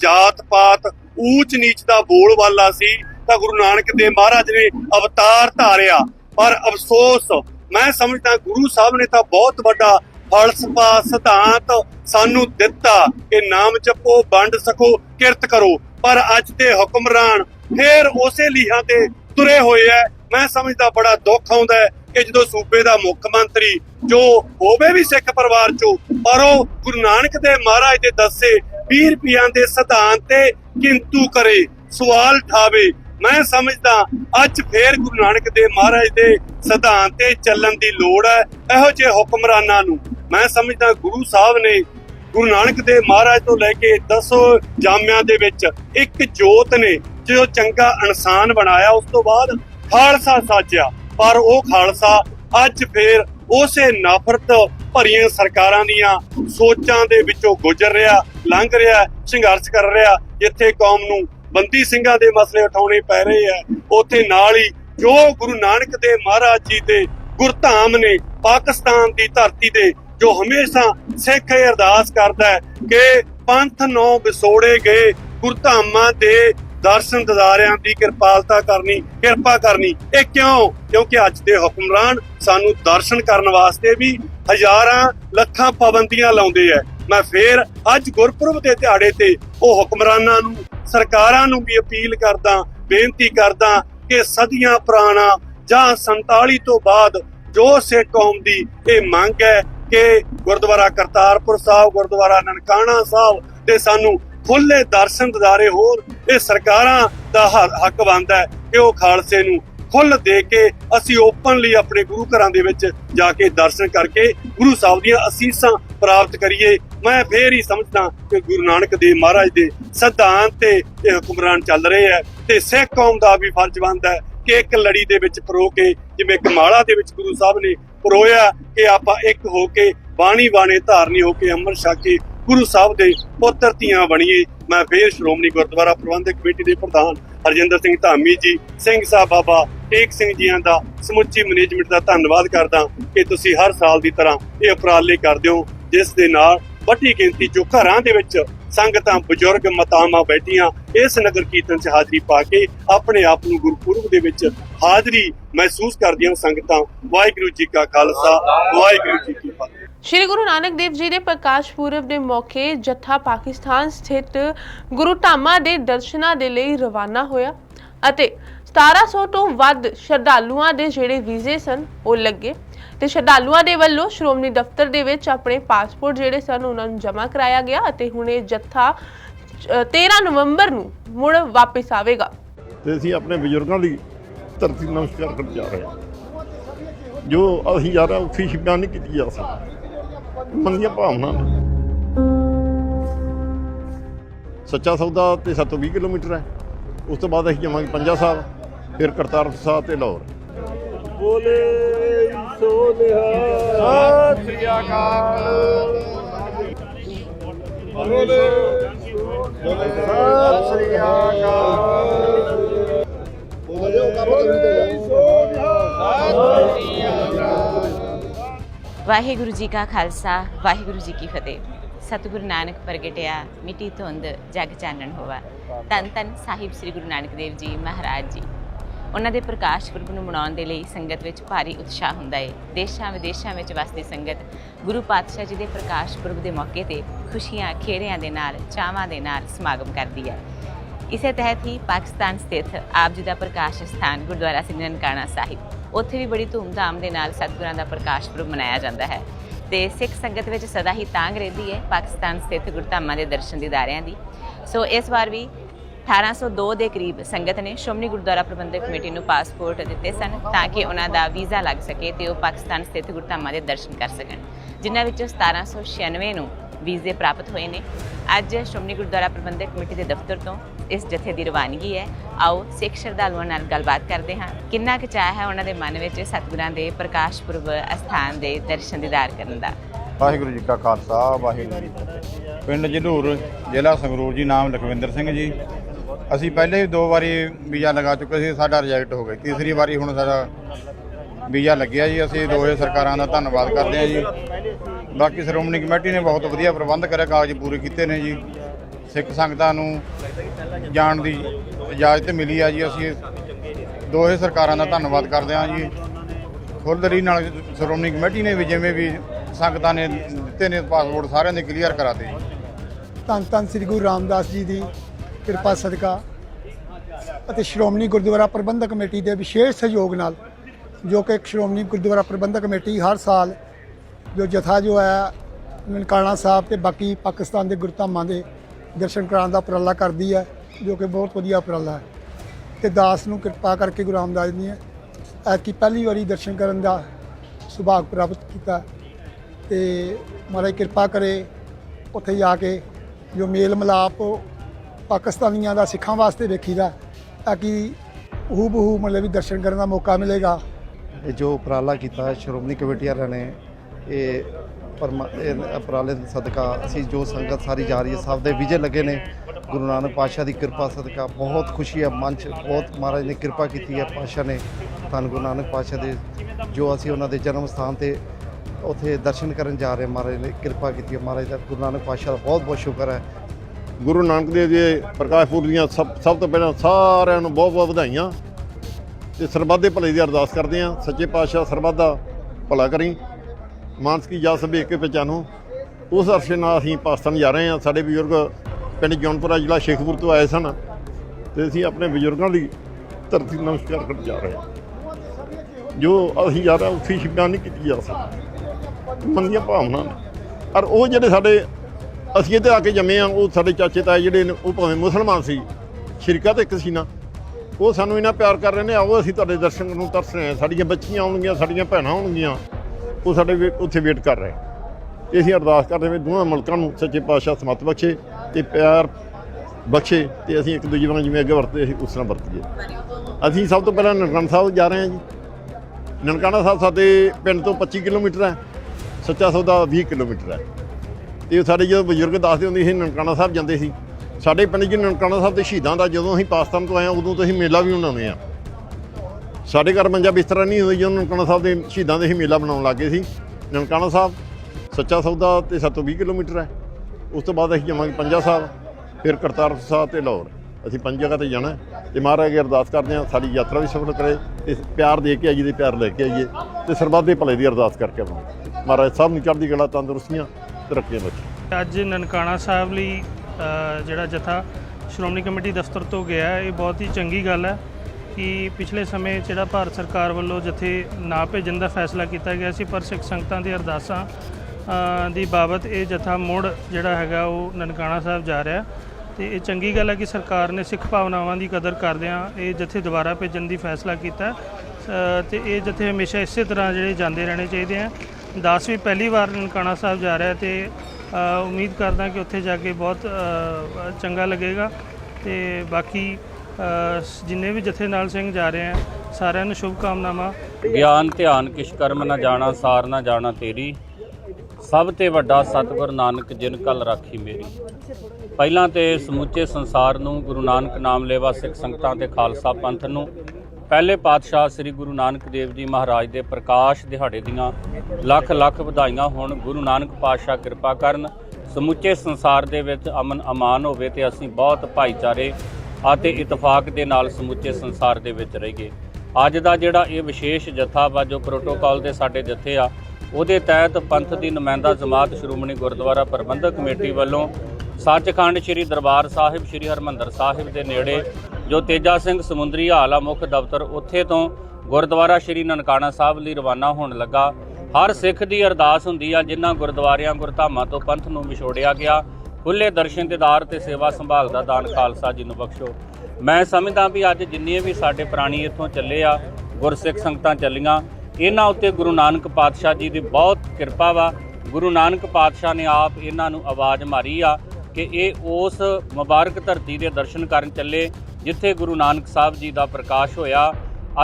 ਜਾਤ ਪਾਤ ਊਚ ਨੀਚ ਦਾ ਬੋਲ ਵਾਲਾ ਸੀ, ਤਾਂ ਗੁਰੂ ਨਾਨਕ ਦੇਵ ਮਹਾਰਾਜ ਨੇ ਅਵਤਾਰ ਧਾਰਿਆ। ਪਰ ਅਫਸੋਸ, ਮੈਂ ਸਮਝਦਾ ਗੁਰੂ ਸਾਹਿਬ ਨੇ ਤਾਂ ਬਹੁਤ ਵੱਡਾ ਫਲਸਫਾ, ਸਿਧਾਂਤ ਸਾਨੂੰ ਦਿੱਤਾ ਕਿ ਨਾਮ ਜਪੋ, ਵੰਡ ਸਕੋ, ਕਿਰਤ ਕਰੋ। ਪਰ ਅੱਜ ਦੇ ਹੁਕਮਰਾਨ ਫੇਰ ਉਸੇ ਲੀਹਾਂ ਤੇ ਤੁਰੇ ਹੋਏ ਐ। ਮੈਂ ਸਮਝਦਾ ਬੜਾ ਦੁੱਖ ਆਉਂਦਾ ਹੈ ਕਿ ਜਦੋਂ ਸੂਬੇ ਦਾ ਮੁੱਖ ਮੰਤਰੀ ਜੋ ਹੋਵੇ ਵੀ ਸਿੱਖ ਪਰਿਵਾਰ ਚੋਂ, ਪਰ ਉਹ ਗੁਰੂ ਨਾਨਕ ਦੇ ਮਹਾਰਾਜ ਦੇ ਦੱਸੇ 20 ਰੁਪਈਆਂ ਦੇ ਸਿਧਾਂਤ ਤੇ ਕਿੰਤੂ ਕਰੇ, ਸਵਾਲ ਠਾਵੇ। ਮੈਂ ਸਮਝਦਾ ਅੱਜ ਫੇਰ ਗੁਰੂ ਨਾਨਕ ਦੇ ਮਹਾਰਾਜ ਦੇ ਸਿਧਾਂਤ ਤੇ ਚੱਲਣ ਦੀ ਲੋੜ ਹੈ, ਇਹੋ ਜਿਹੇ ਹੁਕਮਰਾਨਾਂ ਨੂੰ। ਮੈਂ ਸਮਝਦਾ ਗੁਰੂ ਸਾਹਿਬ ਨੇ ਗੁਰੂ ਨਾਨਕ ਦੇਵ ਮਹਾਰਾਜ ਤੋਂ ਲੈ ਕੇ 10 ਜਾਮਿਆਂ ਦੇ ਵਿੱਚ ਇੱਕ ਜੋਤ ਨੇ, ਜੋ ਚੰਗਾ ਇਨਸਾਨ ਬਣਾਇਆ, ਉਸ ਤੋਂ ਬਾਅਦ ਖਾਲਸਾ ਸਾਜਿਆ ਪਰ ਉਹ ਖਾਲਸਾ ਅੱਜ ਫੇਰ ਉਸੇ ਨਫ਼ਰਤ ਭਰੀਆਂ ਸਰਕਾਰਾਂ ਦੀਆਂ ਸੋਚਾਂ ਦੇ ਵਿੱਚੋਂ ਗੁਜ਼ਰ ਰਿਹਾ, ਲੰਘ ਰਿਹਾ, ਸੰਘਰਸ਼ ਕਰ ਰਿਹਾ, ਜਿੱਥੇ ਕੌਮ ਨੂੰ ਬੰਦੀ ਸਿੰਘਾਂ ਦੇ ਮਸਲੇ ਉਠਾਉਣੇ ਪੈ ਰਹੇ ਆ, ਉੱਥੇ ਨਾਲ ਹੀ ਜੋ ਗੁਰੂ ਨਾਨਕ ਦੇਵ ਮਹਾਰਾਜ ਜੀ ਦੇ ਗੁਰਧਾਮ ਨੇ ਪਾਕਿਸਤਾਨ ਦੀ ਧਰਤੀ ਦੇ ਜੋ ਹਮੇਸ਼ਾ ਸਿੱਖ ਅਰਦਾਸ ਕਰਦਾ ਹੈ ਕਿ ਪੰਥ ਨੂੰ ਵਿਸੋੜੇ ਗਏ ਗੁਰਧਾਮਾਂ ਦੇ ਦਰਸ਼ਨ ਦਿਦਾਰਿਆਂ ਦੀ ਕਿਰਪਾਲਤਾ ਕਰਨੀ, ਕਿਰਪਾ ਕਰਨੀ। ਇਹ ਕਿਉਂ? ਕਿਉਂਕਿ ਅੱਜ ਦੇ ਹੁਕਮਰਾਨ ਸਾਨੂੰ ਦਰਸ਼ਨ ਕਰਨ ਵਾਸਤੇ ਵੀ ਹਜ਼ਾਰਾਂ ਲੱਖਾਂ ਪਾਬੰਦੀਆਂ ਲਾਉਂਦੇ ਐ। ਮੈਂ ਫੇਰ ਅੱਜ ਗੁਰਪੁਰਬ ਦੇ ਦਿਹਾੜੇ ਤੇ ਉਹ ਹੁਕਮਰਾਨਾਂ ਨੂੰ, ਸਰਕਾਰਾਂ ਨੂੰ ਵੀ ਅਪੀਲ ਕਰਦਾ, ਬੇਨਤੀ ਕਰਦਾ ਕਿ ਸਦੀਆਂ ਪੁਰਾਣਾ ਜਾਂ 47 ਤੋਂ ਬਾਅਦ ਜੋ ਸਿੱਖ ਕੌਮ ਦੀ ਇਹ ਮੰਗ ਹੈ ਕਿ ਗੁਰਦੁਆਰਾ ਕਰਤਾਰਪੁਰ ਸਾਹਿਬ, ਗੁਰਦੁਆਰਾ ਨਨਕਾਣਾ ਸਾਹਿਬ ਤੇ ਸਾਨੂੰ ਖੁੱਲੇ ਦਰਸ਼ਨ ਦਿਦਾਰੇ ਹੋਰ, ਇਹ ਸਰਕਾਰਾਂ ਦਾ ਹ- ਹੱਕ ਬਣਦਾ ਹੈ ਕਿ ਉਹ ਖਾਲਸੇ ਨੂੰ ਖੁੱਲ ਦੇ ਕੇ ਅਸੀਂ ਓਪਨਲੀ ਆਪਣੇ ਗੁਰੂ ਘਰਾਂ ਦੇ ਵਿੱਚ ਜਾ ਕੇ ਦਰਸ਼ਨ ਕਰਕੇ ਗੁਰੂ ਸਾਹਿਬ ਦੀਆਂ ਅਸੀਸਾਂ ਪ੍ਰਾਪਤ ਕਰੀਏ। ਮੈਂ ਫੇਰ ਹੀ ਸਮਝਦਾ ਕਿ ਗੁਰੂ ਨਾਨਕ ਦੇਵ ਮਹਾਰਾਜ ਦੇ ਸਿਧਾਂਤ ਤੇ ਇਹ ਹੁਕਮਰਾਨ ਚੱਲ ਰਹੇ ਹੈ ਤੇ ਸਿੱਖ ਕੌਮ ਦਾ ਵੀ ਫਰਜ਼ ਬਣਦਾ ਕਿ ਇੱਕ ਲੜੀ ਦੇ ਵਿੱਚ ਪਰੋ ਕੇ, ਜਿਵੇਂ ਕਮਾਲਾ ਦੇ ਵਿੱਚ ਗੁਰੂ ਸਾਹਿਬ ਨੇ ਪਰੋਇਆ ਕਿ ਆਪਾਂ ਇੱਕ ਹੋ ਕੇ ਬਾਣੀ ਬਾਣੇ ਧਾਰਨੀ ਹੋ ਕੇ ਅੰਮ੍ਰਿਤ ਛਕ ਕੇ ਗੁਰੂ ਸਾਹਿਬ ਦੇ ਪੁੱਤਰ ਧੀਆਂ ਬਣੀਏ। ਮੈਂ ਫੇਰ ਸ਼੍ਰੋਮਣੀ ਗੁਰਦੁਆਰਾ ਪ੍ਰਬੰਧਕ ਕਮੇਟੀ ਦੇ ਪ੍ਰਧਾਨ ਹਰਜਿੰਦਰ ਸਿੰਘ ਧਾਮੀ ਜੀ, ਸਿੰਘ ਸਾਹਿਬ ਬਾਬਾ ਏਕ ਸਿੰਘ ਜੀਆਂ ਦਾ ਸਮੁੱਚੀ ਮੈਨੇਜਮੈਂਟ ਦਾ ਧੰਨਵਾਦ ਕਰਦਾ ਕਿ ਤੁਸੀਂ ਹਰ ਸਾਲ ਦੀ ਤਰ੍ਹਾਂ ਇਹ ਉਪਰਾਲੇ ਕਰਦੇ ਹੋ, ਜਿਸ ਦੇ ਨਾਲ ਵੱਡੀ ਗਿਣਤੀ ਜੋ ਘਰਾਂ ਦੇ ਵਿੱਚ ਸੰਗਤਾਂ, ਬਜ਼ੁਰਗ ਮਾਤਾਵਾਂ ਬੈਠੀਆਂ ਇਸ ਨਗਰ ਕੀਰਤਨ 'ਚ ਹਾਜ਼ਰੀ ਪਾ ਕੇ ਆਪਣੇ ਆਪ ਨੂੰ ਗੁਰਪੁਰਬ ਦੇ ਵਿੱਚ ਹਾਜ਼ਰੀ ਮਹਿਸੂਸ ਕਰਦੀਆਂ ਸੰਗਤਾਂ। ਵਾਹਿਗੁਰੂ ਜੀ ਕਾ ਖਾਲਸਾ, ਵਾਹਿਗੁਰੂ ਜੀ ਕੀ ਫਤਿਹ। ਸ਼੍ਰੀ ਗੁਰੂ ਨਾਨਕ ਦੇਵ ਜੀ ਦੇ ਪ੍ਰਕਾਸ਼ ਪੁਰਬ ਦੇ ਮੌਕੇ ਜੱਥਾ ਪਾਕਿਸਤਾਨ ਸਥਿਤ ਗੁਰੂ ਧਾਮਾਂ ਦੇ ਦਰਸ਼ਨਾਂ ਦੇ ਲਈ ਰਵਾਨਾ ਹੋਇਆ ਅਤੇ 1700 ਤੋਂ ਵੱਧ ਸ਼ਰਧਾਲੂਆਂ ਦੇ ਜਿਹੜੇ ਵੀਜ਼ੇ ਸਨ, ਉਹ ਲੱਗੇ। ਤੇ ਸ਼ਰਧਾਲੂਆਂ ਦੇ ਵੱਲੋਂ ਸ਼੍ਰੋਮਣੀ ਦਫ਼ਤਰ ਦੇ ਵਿੱਚ ਆਪਣੇ ਪਾਸਪੋਰਟ ਜਿਹੜੇ ਸਨ ਉਹਨਾਂ ਨੂੰ ਜਮ੍ਹਾਂ ਕਰਾਇਆ ਗਿਆ ਅਤੇ ਹੁਣ ਇਹ ਜੱਥਾ ਅ, 13 ਨਵੰਬਰ ਨੂੰ ਮੁੜ ਵਾਪਸ ਆਵੇਗਾ। ਤੇ ਅਸੀਂ ਆਪਣੇ ਬਜ਼ੁਰਗਾਂ ਦੀ ਧਰਤੀ ਨਮਸਕਾਰ ਕਰਨ ਜਾ ਰਹੇ ਹਾਂ। ਜੋ ਅਸੀਂ ਜਾ ਰਹੇ ਹਾਂ ਉੱਥੇ ਸ਼ਿਮਾ ਨਹੀਂ ਕੀਤੀ ਜਾ ਸਕਦੀ। ਮੰਦੀਆਂ ਭਾਵਨਾ ਨੇ। ਸੱਚਾ ਸੌਦਾ ਤੇ 720 ਕਿਲੋਮੀਟਰ ਹੈ। ਉਸ ਤੋਂ ਬਾਅਦ ਅਸੀਂ ਜਾਵਾਂਗੇ ਪੰਜਾ ਸਾਹਿਬ ਫਿਰ ਕਰਤਾਰਪੁਰ ਸਾਹਿਬ ਤੇ ਲਾਹੌਰ। ਬੋਲੇ ਸੋਨਿਹਾ ਸਤਿ ਸ੍ਰੀ ਅਕਾਲ। ਬੋਲੇ। ਸਤਿ ਸ੍ਰੀ ਅਕਾਲ। ਵਾਹਿਗੁਰੂ ਜੀ ਕਾ ਖਾਲਸਾ ਵਾਹਿਗੁਰੂ ਜੀ ਕੀ ਫਤਿਹ। ਸਤਿਗੁਰੂ ਨਾਨਕ ਪ੍ਰਗਟਿਆ ਮਿੱਟੀ ਧੁੰਦ ਜਗ ਚਾਨਣ ਹੋਵਾ ਧੰਨ ਧੰਨ ਸਾਹਿਬ ਸ੍ਰੀ ਗੁਰੂ ਨਾਨਕ ਦੇਵ ਜੀ ਮਹਾਰਾਜ ਜੀ। ਉਹਨਾਂ ਦੇ ਪ੍ਰਕਾਸ਼ ਪੁਰਬ ਨੂੰ ਮਨਾਉਣ ਦੇ ਲਈ ਸੰਗਤ ਵਿੱਚ ਭਾਰੀ ਉਤਸ਼ਾਹ ਹੁੰਦਾ ਹੈ ਦੇਸ਼ਾਂ ਵਿਦੇਸ਼ਾਂ ਵਿੱਚ ਵਸਦੀ ਸੰਗਤ ਗੁਰੂ ਪਾਤਸ਼ਾਹ ਜੀ ਦੇ ਪ੍ਰਕਾਸ਼ ਪੁਰਬ ਦੇ ਮੌਕੇ ਤੇ ਖੁਸ਼ੀਆਂ ਖੇੜਿਆਂ ਦੇ ਨਾਲ, ਚਾਵਾਂ ਦੇ ਨਾਲ ਸਮਾਗਮ ਕਰਦੀ ਹੈ। ਇਸੇ ਤਹਿਤ ਹੀ ਪਾਕਿਸਤਾਨ ਸਥਿਤ ਆਪ ਜੀ ਦਾ ਪ੍ਰਕਾਸ਼ ਸਥਾਨ ਗੁਰਦੁਆਰਾ ਸਿੰਘ ਨਨਕਾਣਾ ਸਾਹਿਬ, ਉੱਥੇ ਵੀ ਬੜੀ ਧੂਮਧਾਮ ਦੇ ਨਾਲ ਸਤਿਗੁਰਾਂ ਦਾ ਪ੍ਰਕਾਸ਼ ਪੁਰਬ ਮਨਾਇਆ ਜਾਂਦਾ ਹੈ। ਤੇ ਸਿੱਖ ਸੰਗਤ ਵਿੱਚ ਸਦਾ ਹੀ ਤਾਂਗ ਰਹਿੰਦੀ ਹੈ ਪਾਕਿਸਤਾਨ ਸਥਿਤ ਗੁਰਧਾਮਾਂ ਦੇ ਦਰਸ਼ਨ ਦੀਦਾਰਿਆਂ ਦੀ। ਸੋ ਇਸ ਵਾਰ ਵੀ 1802 ਦੇ ਕਰੀਬ ਸੰਗਤ ਨੇ ਸ਼੍ਰੋਮਣੀ ਗੁਰਦੁਆਰਾ ਪ੍ਰਬੰਧਕ ਕਮੇਟੀ ਨੂੰ ਪਾਸਪੋਰਟ ਦਿੱਤੇ ਸਨ ਤਾਂ ਕਿ ਉਹਨਾਂ ਦਾ ਵੀਜ਼ਾ ਲੱਗ ਸਕੇ ਤੇ ਉਹ ਪਾਕਿਸਤਾਨ ਸਥਿਤ ਗੁਰਧਾਮਾਂ ਦੇ ਦਰਸ਼ਨ ਕਰ ਸਕਣ, ਜਿਨ੍ਹਾਂ ਵਿੱਚੋਂ 1796 ਨੂੰ ਵੀਜ਼ੇ ਪ੍ਰਾਪਤ ਹੋਏ ਨੇ। ਅੱਜ ਸ਼੍ਰੋਮਣੀ ਗੁਰਦੁਆਰਾ ਪ੍ਰਬੰਧਕ ਕਮੇਟੀ ਦੇ ਦਫ਼ਤਰ ਤੋਂ ਇਸ ਜਥੇ ਦੀ ਰਵਾਨਗੀ ਹੈ। ਆਓ ਸਿੱਖ ਸ਼ਰਧਾਲੂਆਂ ਨਾਲ ਗੱਲਬਾਤ ਕਰਦੇ ਹਾਂ। ਕਿੰਨਾ ਕੁ ਚਾਹ ਹੈ ਉਹਨਾਂ ਦੇ ਮਨ ਵਿੱਚ ਸਤਿਗੁਰਾਂ ਦੇ ਪ੍ਰਕਾਸ਼ ਪੁਰਬ ਅਸਥਾਨ ਦੇ ਦਰਸ਼ਨ ਦੀਦਾਰ ਕਰਨ ਦਾ? ਵਾਹਿਗੁਰੂ ਜੀ ਕਾ ਖਾਲਸਾ, ਵਾਹਿਗੁਰੂ ਜੀ ਪਿੰਡ ਜਲੂਰ ਜ਼ਿਲ੍ਹਾ ਸੰਗਰੂਰ ਜੀ, ਨਾਮ ਲਖਵਿੰਦਰ ਸਿੰਘ ਜੀ। ਅਸੀਂ ਪਹਿਲੇ ਵੀ ਦੋ ਵਾਰੀ ਵੀਜ਼ਾ ਲਗਾ ਚੁੱਕੇ ਸੀ, ਸਾਡਾ ਰਿਜੈਕਟ ਹੋ ਗਿਆ। ਤੀਸਰੀ ਵਾਰੀ ਹੁਣ ਸਾਡਾ ਵੀਜ਼ਾ ਲੱਗਿਆ ਜੀ। ਅਸੀਂ ਦੋਹੇ ਸਰਕਾਰਾਂ ਦਾ ਧੰਨਵਾਦ ਕਰਦੇ ਹਾਂ ਜੀ। ਬਾਕੀ ਸ਼੍ਰੋਮਣੀ ਕਮੇਟੀ ਨੇ ਬਹੁਤ ਵਧੀਆ ਪ੍ਰਬੰਧ ਕਰਿਆ, ਕਾਗਜ਼ ਪੂਰੇ ਕੀਤੇ ਨੇ ਜੀ। ਸਿੱਖ ਸੰਗਤਾਂ ਨੂੰ ਜਾਣ ਦੀ ਇਜਾਜ਼ਤ ਮਿਲੀ ਆ ਜੀ। ਅਸੀਂ ਦੋਹੇ ਸਰਕਾਰਾਂ ਦਾ ਧੰਨਵਾਦ ਕਰਦੇ ਹਾਂ ਜੀ। ਖੁੱਲ੍ਹਦਰੀ ਨਾਲ ਸ਼੍ਰੋਮਣੀ ਕਮੇਟੀ ਨੇ ਵੀ ਜਿਵੇਂ ਵੀ ਸੰਗਤਾਂ ਨੇ ਦਿੱਤੇ ਨੇ, ਪਾਸਪੋਰਟ ਸਾਰਿਆਂ ਦੇ ਕਲੀਅਰ ਕਰਾਤੇ ਜੀ। ਧੰਨ ਧੰਨ ਸ੍ਰੀ ਗੁਰੂ ਰਾਮਦਾਸ ਜੀ ਦੀ ਕਿਰਪਾ ਸਦਕਾ ਅਤੇ ਸ਼੍ਰੋਮਣੀ ਗੁਰਦੁਆਰਾ ਪ੍ਰਬੰਧਕ ਕਮੇਟੀ ਦੇ ਵਿਸ਼ੇਸ਼ ਸਹਿਯੋਗ ਨਾਲ, ਜੋ ਕਿ ਸ਼੍ਰੋਮਣੀ ਗੁਰਦੁਆਰਾ ਪ੍ਰਬੰਧਕ ਕਮੇਟੀ ਹਰ ਸਾਲ ਜੋ ਜਥਾ ਜੋ ਹੈ, ਨਨਕਾਣਾ ਸਾਹਿਬ ਤੇ ਬਾਕੀ ਪਾਕਿਸਤਾਨ ਦੇ ਗੁਰਧਾਮਾਂ ਦੇ ਦਰਸ਼ਨ ਕਰਾਉਣ ਦਾ ਉਪਰਾਲਾ ਕਰਦੀ ਹੈ, ਜੋ ਕਿ ਬਹੁਤ ਵਧੀਆ ਉਪਰਾਲਾ ਹੈ। ਤੇ ਦਾਸ ਨੂੰ ਕਿਰਪਾ ਕਰਕੇ ਗੁਰੂ ਰਾਮਦਾਸ ਜੀ ਨੇ ਐਤਕੀ ਪਹਿਲੀ ਵਾਰੀ ਦਰਸ਼ਨ ਕਰਨ ਦਾ ਸੁਭਾਗ ਪ੍ਰਾਪਤ ਕੀਤਾ। ਤੇ ਮਹਾਰਾਜ ਕਿਰਪਾ ਕਰੇ, ਉੱਥੇ ਜਾ ਕੇ ਜੋ ਮੇਲ ਮਿਲਾਪ ਪਾਕਿਸਤਾਨੀਆਂ ਦਾ, ਸਿੱਖਾਂ ਵਾਸਤੇ ਵੇਖੀਦਾ ਤਾਂ ਕਿ ਹੂ ਬਹੂ ਮਤਲਬ ਵੀ ਦਰਸ਼ਨ ਕਰਨ ਦਾ ਮੌਕਾ ਮਿਲੇਗਾ। ਇਹ ਜੋ ਉਪਰਾਲਾ ਕੀਤਾ, ਸ਼੍ਰੋਮਣੀ ਕਮੇਟੀ ਵਾਲਿਆਂ ਨੇ, ਇਹ ਪਰਮਾ, ਇਹ ਉਪਰਾਲੇ ਦੇ ਸਦਕਾ ਅਸੀਂ ਜੋ ਸੰਗਤ ਸਾਰੀ ਜਾ ਰਹੀ ਹੈ, ਸਭ ਦੇ ਵਿਜੇ ਲੱਗੇ ਨੇ। ਗੁਰੂ ਨਾਨਕ ਪਾਤਸ਼ਾਹ ਦੀ ਕਿਰਪਾ ਸਦਕਾ, ਬਹੁਤ ਖੁਸ਼ੀ ਹੈ, ਮਨ 'ਚ ਬਹੁਤ ਮਹਾਰਾਜ ਨੇ ਕਿਰਪਾ ਕੀਤੀ ਹੈ, ਪਾਤਸ਼ਾਹ ਨੇ ਧੰਨ ਗੁਰੂ ਨਾਨਕ ਪਾਤਸ਼ਾਹ ਦੇ, ਜੋ ਅਸੀਂ ਉਹਨਾਂ ਦੇ ਜਨਮ ਸਥਾਨ ਤੇ ਉੱਥੇ ਦਰਸ਼ਨ ਕਰਨ ਜਾ ਰਹੇ ਮਹਾਰਾਜ ਨੇ ਕਿਰਪਾ ਕੀਤੀ ਹੈ, ਮਹਾਰਾਜ ਦਾ ਗੁਰੂ ਨਾਨਕ ਪਾਤਸ਼ਾਹ ਦਾ ਬਹੁਤ ਬਹੁਤ ਸ਼ੁਕਰ ਹੈ। ਗੁਰੂ ਨਾਨਕ ਦੇਵ ਜੀ ਦੇ ਪ੍ਰਕਾਸ਼ ਪੁਰਬ ਦੀਆਂ ਸਭ ਸਭ ਤੋਂ ਪਹਿਲਾਂ ਸਾਰਿਆਂ ਨੂੰ ਬਹੁਤ ਬਹੁਤ ਵਧਾਈਆਂ। ਤੇ ਸਰਬੱਤ ਦੇ ਭਲੇ ਦੀ ਅਰਦਾਸ ਕਰਦੇ ਹਾਂ। ਸੱਚੇ ਪਾਤਸ਼ਾਹ ਸਰਬੱਤ ਦਾ ਭਲਾ ਕਰੀ। ਮਾਨਸ ਕੀ ਜਾ ਸਭੇ ਕੇ ਪਛਾਨੋ ਉਸ ਅਰਸ਼ੇ ਨਾਲ ਅਸੀਂ ਪਾਕਿਸਤਾਨ ਜਾ ਰਹੇ ਹਾਂ। ਸਾਡੇ ਬਜ਼ੁਰਗ ਪਿੰਡ ਜੌਨਪੁਰਾ ਜ਼ਿਲ੍ਹਾ ਸ਼ੇਖਪੁਰ ਤੋਂ ਆਏ ਸਨ। ਤੇ ਅਸੀਂ ਆਪਣੇ ਬਜ਼ੁਰਗਾਂ ਦੀ ਧਰਤੀ ਨਮਸਕਾਰ ਕਰਨ ਜਾ ਰਹੇ ਹਾਂ। ਜੋ ਅਸੀਂ ਜਾ ਉੱਥੇ ਸ਼ਿਮਾ ਨਹੀਂ ਕੀਤੀ ਜਾ ਸਕਦੀ। ਮੰਦੀਆਂ ਭਾਵਨਾ ਨੇ। ਔਰ ਉਹ ਜਿਹੜੇ ਸਾਡੇ ਅਸੀਂ ਇੱਥੇ ਆ ਕੇ ਜੰਮੇ ਆ ਉਹ ਸਾਡੇ ਚਾਚੇ ਤਾਏ ਜਿਹੜੇ ਨੇ, ਉਹ ਭਾਵੇਂ ਮੁਸਲਮਾਨ ਸੀ ਸ਼ਿਰਕਾ ਤੇ ਇੱਕ ਸੀ ਨਾ। ਉਹ ਸਾਨੂੰ ਇਹਨਾਂ ਪਿਆਰ ਕਰ ਰਹੇ ਨੇ, ਆਓ ਅਸੀਂ ਤੁਹਾਡੇ ਦਰਸ਼ਨ ਨੂੰ ਤਰਸ ਰਹੇ ਹਾਂ। ਸਾਡੀਆਂ ਬੱਚੀਆਂ ਆਉਣਗੀਆਂ, ਸਾਡੀਆਂ ਭੈਣਾਂ ਆਉਣਗੀਆਂ। ਉਹ ਸਾਡੇ ਵੇ- ਉੱਥੇ ਵੇਟ ਕਰ ਰਹੇ ਤੇ ਅਸੀਂ ਅਰਦਾਸ ਕਰਦੇ ਹਾਂ ਵੀ ਦੋਵਾਂ ਮੁਲਕਾਂ ਨੂੰ ਸੱਚੇ ਪਾਤਸ਼ਾਹ ਸਮਤ ਬਖਸ਼ੇ ਤੇ ਪਿਆਰ ਬਖਸ਼ੇ ਤੇ ਅਸੀਂ ਇੱਕ ਦੂਜੇ ਨਾਲ ਜਿਵੇਂ ਅੱਗੇ ਵਰਤੇ ਅਸੀਂ ਉਸ ਤਰ੍ਹਾਂ ਵਰਤੀਏ। ਅਸੀਂ ਸਭ ਤੋਂ ਪਹਿਲਾਂ ਨਨਕਾਣਾ ਸਾਹਿਬ ਜਾ ਰਹੇ ਹਾਂ ਜੀ। ਨਨਕਾਣਾ ਸਾਹਿਬ ਸਾਡੇ ਪਿੰਡ ਤੋਂ 25 ਕਿਲੋਮੀਟਰ ਹੈ, ਸੱਚਾ ਸੌਦਾ 20 ਕਿਲੋਮੀਟਰ ਹੈ। ਤੇ ਸਾਡੇ ਜਦੋਂ ਬਜ਼ੁਰਗ ਦੱਸਦੇ ਹੁੰਦੇ ਸੀ ਨਨਕਾਣਾ ਸਾਹਿਬ ਜਾਂਦੇ ਸੀ। ਸਾਡੇ ਪਿੰਡ 'ਚ ਨਨਕਾਣਾ ਸਾਹਿਬ ਦੇ ਸ਼ਹੀਦਾਂ ਦਾ ਜਦੋਂ ਅਸੀਂ ਪਾਕਿਸਤਾਨ ਤੋਂ ਆਏ ਹਾਂ, ਉਦੋਂ ਤੋਂ ਅਸੀਂ ਮੇਲਾ ਵੀ ਮਨਾਉਂਦੇ ਆ ਸਾਡੇ ਘਰ ਮੰਜਾ ਬਿਸਤਰਾ ਨਹੀਂ ਹੁੰਦਾ, ਜਦੋਂ ਨਨਕਾਣਾ ਸਾਹਿਬ ਦੇ ਸ਼ਹੀਦਾਂ ਦੇ ਅਸੀਂ ਮੇਲਾ ਬਣਾਉਣ ਲੱਗੇ ਸੀ। ਨਨਕਾਣਾ ਸਾਹਿਬ ਸੱਚਾ ਸੌਦਾ ਤੇ ਸਾਤੋਂ 20 ਕਿਲੋਮੀਟਰ ਹੈ। ਉਸ ਤੋਂ ਬਾਅਦ ਅਸੀਂ ਜਾਵਾਂਗੇ ਪੰਜਾ ਸਾਹਿਬ, ਫਿਰ ਕਰਤਾਰਪੁਰ ਸਾਹਿਬ ਤੇ ਲਾਹੌਰ। ਅਸੀਂ ਪੰਜ ਜਗ੍ਹਾ ਤੇ ਜਾਣਾ ਹੈ ਤੇ ਮਹਾਰਾਜ ਅੱਗੇ ਅਰਦਾਸ ਕਰਦੇ ਹਾਂ, ਸਾਡੀ ਯਾਤਰਾ ਵੀ ਸਫਲ ਕਰੇ ਤੇ ਪਿਆਰ ਦੇ ਕੇ ਆਈਏ ਤੇ ਪਿਆਰ ਲੈ ਕੇ ਆਈਏ ਤੇ ਸਰਬੱਤ ਦੇ ਭਲੇ ਦੀ ਅਰਦਾਸ ਕਰਕੇ ਆਵਾਂਗੇ। ਮਹਾਰਾਜ ਸਭ ਨੂੰ ਚੜ੍ਹਦੀ ਕਲਾ ਤੰਦਰੁਸਤੀਆਂ। ਤਰੱਕੀਆਂ ਬਖਸ਼ੇ ਅੱਜ ਨਨਕਾਣਾ ਸਾਹਿਬ ਲਈ ਜਿਹੜਾ ਜਥਾ ਸ਼੍ਰੋਮਣੀ ਕਮੇਟੀ ਦਫ਼ਤਰ ਤੋਂ ਗਿਆ, ਇਹ ਬਹੁਤ ਹੀ ਚੰਗੀ ਗੱਲ ਹੈ ਕਿ ਪਿਛਲੇ ਸਮੇਂ ਜਿਹੜਾ ਭਾਰਤ ਸਰਕਾਰ ਵੱਲੋਂ ਜਥੇ ਨਾ ਭੇਜਣ ਦਾ ਫੈਸਲਾ ਕੀਤਾ ਗਿਆ ਸੀ, ਪਰ ਸਿੱਖ ਸੰਗਤਾਂ ਦੀ ਅਰਦਾਸਾਂ ਦੀ ਬਾਬਤ ਇਹ ਜਥਾ ਮੁੜ ਜਿਹੜਾ ਹੈਗਾ ਉਹ ਨਨਕਾਣਾ ਸਾਹਿਬ ਜਾ ਰਿਹਾ ਤੇ ਇਹ ਚੰਗੀ ਗੱਲ ਹੈ ਕਿ ਸਰਕਾਰ ਨੇ ਸਿੱਖ ਭਾਵਨਾਵਾਂ ਦੀ ਕਦਰ ਕਰਦਿਆਂ ਇਹ ਜਥੇ ਦੁਬਾਰਾ ਭੇਜਣ ਦੀ ਫੈਸਲਾ ਕੀਤਾ ਹੈ। ਤੇ ਇਹ ਜਥੇ ਹਮੇਸ਼ਾ ਇਸੇ ਤਰ੍ਹਾਂ ਜਿਹੜੇ ਜਾਂਦੇ ਰਹਿਣੇ ਚਾਹੀਦੇ ਆ ਦਾਸ ਵੀ ਪਹਿਲੀ ਵਾਰ ਨਨਕਾਣਾ ਸਾਹਿਬ ਜਾ ਰਿਹਾ ਤੇ ਉਮੀਦ ਕਰਦਾ ਕਿ ਉੱਥੇ ਜਾ ਕੇ ਬਹੁਤ ਚੰਗਾ ਲੱਗੇਗਾ। ਤੇ ਬਾਕੀ ਜਿੰਨੇ ਵੀ ਜਥੇ ਨਾਲ ਸਿੰਘ ਜਾ ਰਹੇ ਆ, ਸਾਰਿਆਂ ਨੂੰ ਸ਼ੁਭ ਕਾਮਨਾਵਾਂ ਗਿਆਨ, ਧਿਆਨ ਕਿਛ ਕਰਮ ਨਾ ਜਾਣਾ, ਸਾਰ ਨਾ ਜਾਣਾ ਤੇਰੀ। ਸਭ ਤੇ ਵੱਡਾ ਸਤਿਗੁਰ ਨਾਨਕ ਜਿਨ ਕਲ ਰਾਖੀ ਮੇਰੀ। ਪਹਿਲਾਂ ਤੇ ਸਮੁੱਚੇ ਸੰਸਾਰ ਨੂੰ ਗੁਰੂ ਨਾਨਕ ਨਾਮ ਲੇਵਾ ਸਿੱਖ ਸੰਗਤਾਂ ਤੇ ਖਾਲਸਾ ਪੰਥ ਨੂੰ ਪਹਿਲੇ ਪਾਤਸ਼ਾਹ ਸ੍ਰੀ ਗੁਰੂ ਨਾਨਕ ਦੇਵ ਜੀ ਮਹਾਰਾਜ ਦੇ ਪ੍ਰਕਾਸ਼ ਦਿਹਾੜੇ ਦੀਆਂ ਲੱਖ ਲੱਖ ਵਧਾਈਆਂ ਹੋਣ। ਗੁਰੂ ਨਾਨਕ ਪਾਤਸ਼ਾਹ ਕਿਰਪਾ ਕਰਨ, ਸਮੁੱਚੇ ਸੰਸਾਰ ਦੇ ਵਿੱਚ ਅਮਨ ਅਮਾਨ ਹੋਵੇ ਤੇ ਅਸੀਂ ਬਹੁਤ ਭਾਈਚਾਰੇ ਅਤੇ ਇਤਫਾਕ ਦੇ ਨਾਲ ਸਮੁੱਚੇ ਸੰਸਾਰ ਦੇ ਵਿੱਚ ਰਹੀਏ। ਅੱਜ ਦਾ ਜਿਹੜਾ ਇਹ ਵਿਸ਼ੇਸ਼ ਜਥਾ ਵਾ, ਜੋ ਪ੍ਰੋਟੋਕਾਲ ਦੇ ਸਾਡੇ ਜਥੇ ਆ, ਉਹਦੇ ਤਹਿਤ ਪੰਥ ਦੀ ਨੁਮਾਇੰਦਾ ਜਮਾਤ ਸ਼੍ਰੋਮਣੀ ਗੁਰਦੁਆਰਾ ਪ੍ਰਬੰਧਕ ਕਮੇਟੀ ਵੱਲੋਂ ਸੱਚਖੰਡ ਸ੍ਰੀ ਦਰਬਾਰ ਸਾਹਿਬ, ਸ੍ਰੀ ਹਰਮੰਦਰ ਸਾਹਿਬ ਦੇ ਨੇੜੇ ਜੋ ਤੇਜਾ ਸਿੰਘ ਸਮੁੰਦਰੀ ਹਾਲ ਆ ਮੁੱਖ ਦਫ਼ਤਰ, ਉੱਥੇ ਤੋਂ ਗੁਰਦੁਆਰਾ ਸ੍ਰੀ ਨਨਕਾਣਾ ਸਾਹਿਬ ਲਈ ਰਵਾਨਾ ਹੋਣ ਲੱਗਾ। ਹਰ ਸਿੱਖ ਦੀ ਅਰਦਾਸ ਹੁੰਦੀ ਆ, ਜਿਨ੍ਹਾਂ ਗੁਰਦੁਆਰਿਆਂ, ਗੁਰਧਾਮਾਂ ਤੋਂ ਪੰਥ ਨੂੰ ਵਿਛੋੜਿਆ ਗਿਆ। ਖੁੱਲੇ ਦਰਸ਼ਨ ਦੀਦਾਰ ਤੇ ਸੇਵਾ ਸੰਭਾਲ ਦਾ ਦਾਨ ਖਾਲਸਾ ਜੀ ਨੂੰ ਬਖਸ਼ੋ। ਮੈਂ ਸਮਝਦਾ ਵੀ ਅੱਜ ਜਿੰਨੇ ਵੀ ਸਾਡੇ ਪ੍ਰਾਣੀ ਇੱਥੋਂ ਚੱਲੇ ਆ, ਗੁਰਸਿੱਖ ਸੰਗਤਾਂ ਚੱਲੀਆਂ, ਇਹਨਾਂ ਉੱਤੇ ਗੁਰੂ ਨਾਨਕ ਪਾਤਸ਼ਾਹ ਜੀ ਦੀ ਬਹੁਤ ਕਿਰਪਾ ਵਾ। ਗੁਰੂ ਨਾਨਕ ਪਾਤਸ਼ਾਹ ਨੇ ਆਪ ਇਹਨਾਂ ਨੂੰ ਆਵਾਜ਼ ਮਾਰੀ ਆ ਕਿ ਇਹ ਉਸ ਮੁਬਾਰਕ ਧਰਤੀ ਦੇ ਦਰਸ਼ਨ ਕਰਨ ਚੱਲੇ, ਜਿੱਥੇ ਗੁਰੂ ਨਾਨਕ ਸਾਹਿਬ ਜੀ ਦਾ ਪ੍ਰਕਾਸ਼ ਹੋਇਆ।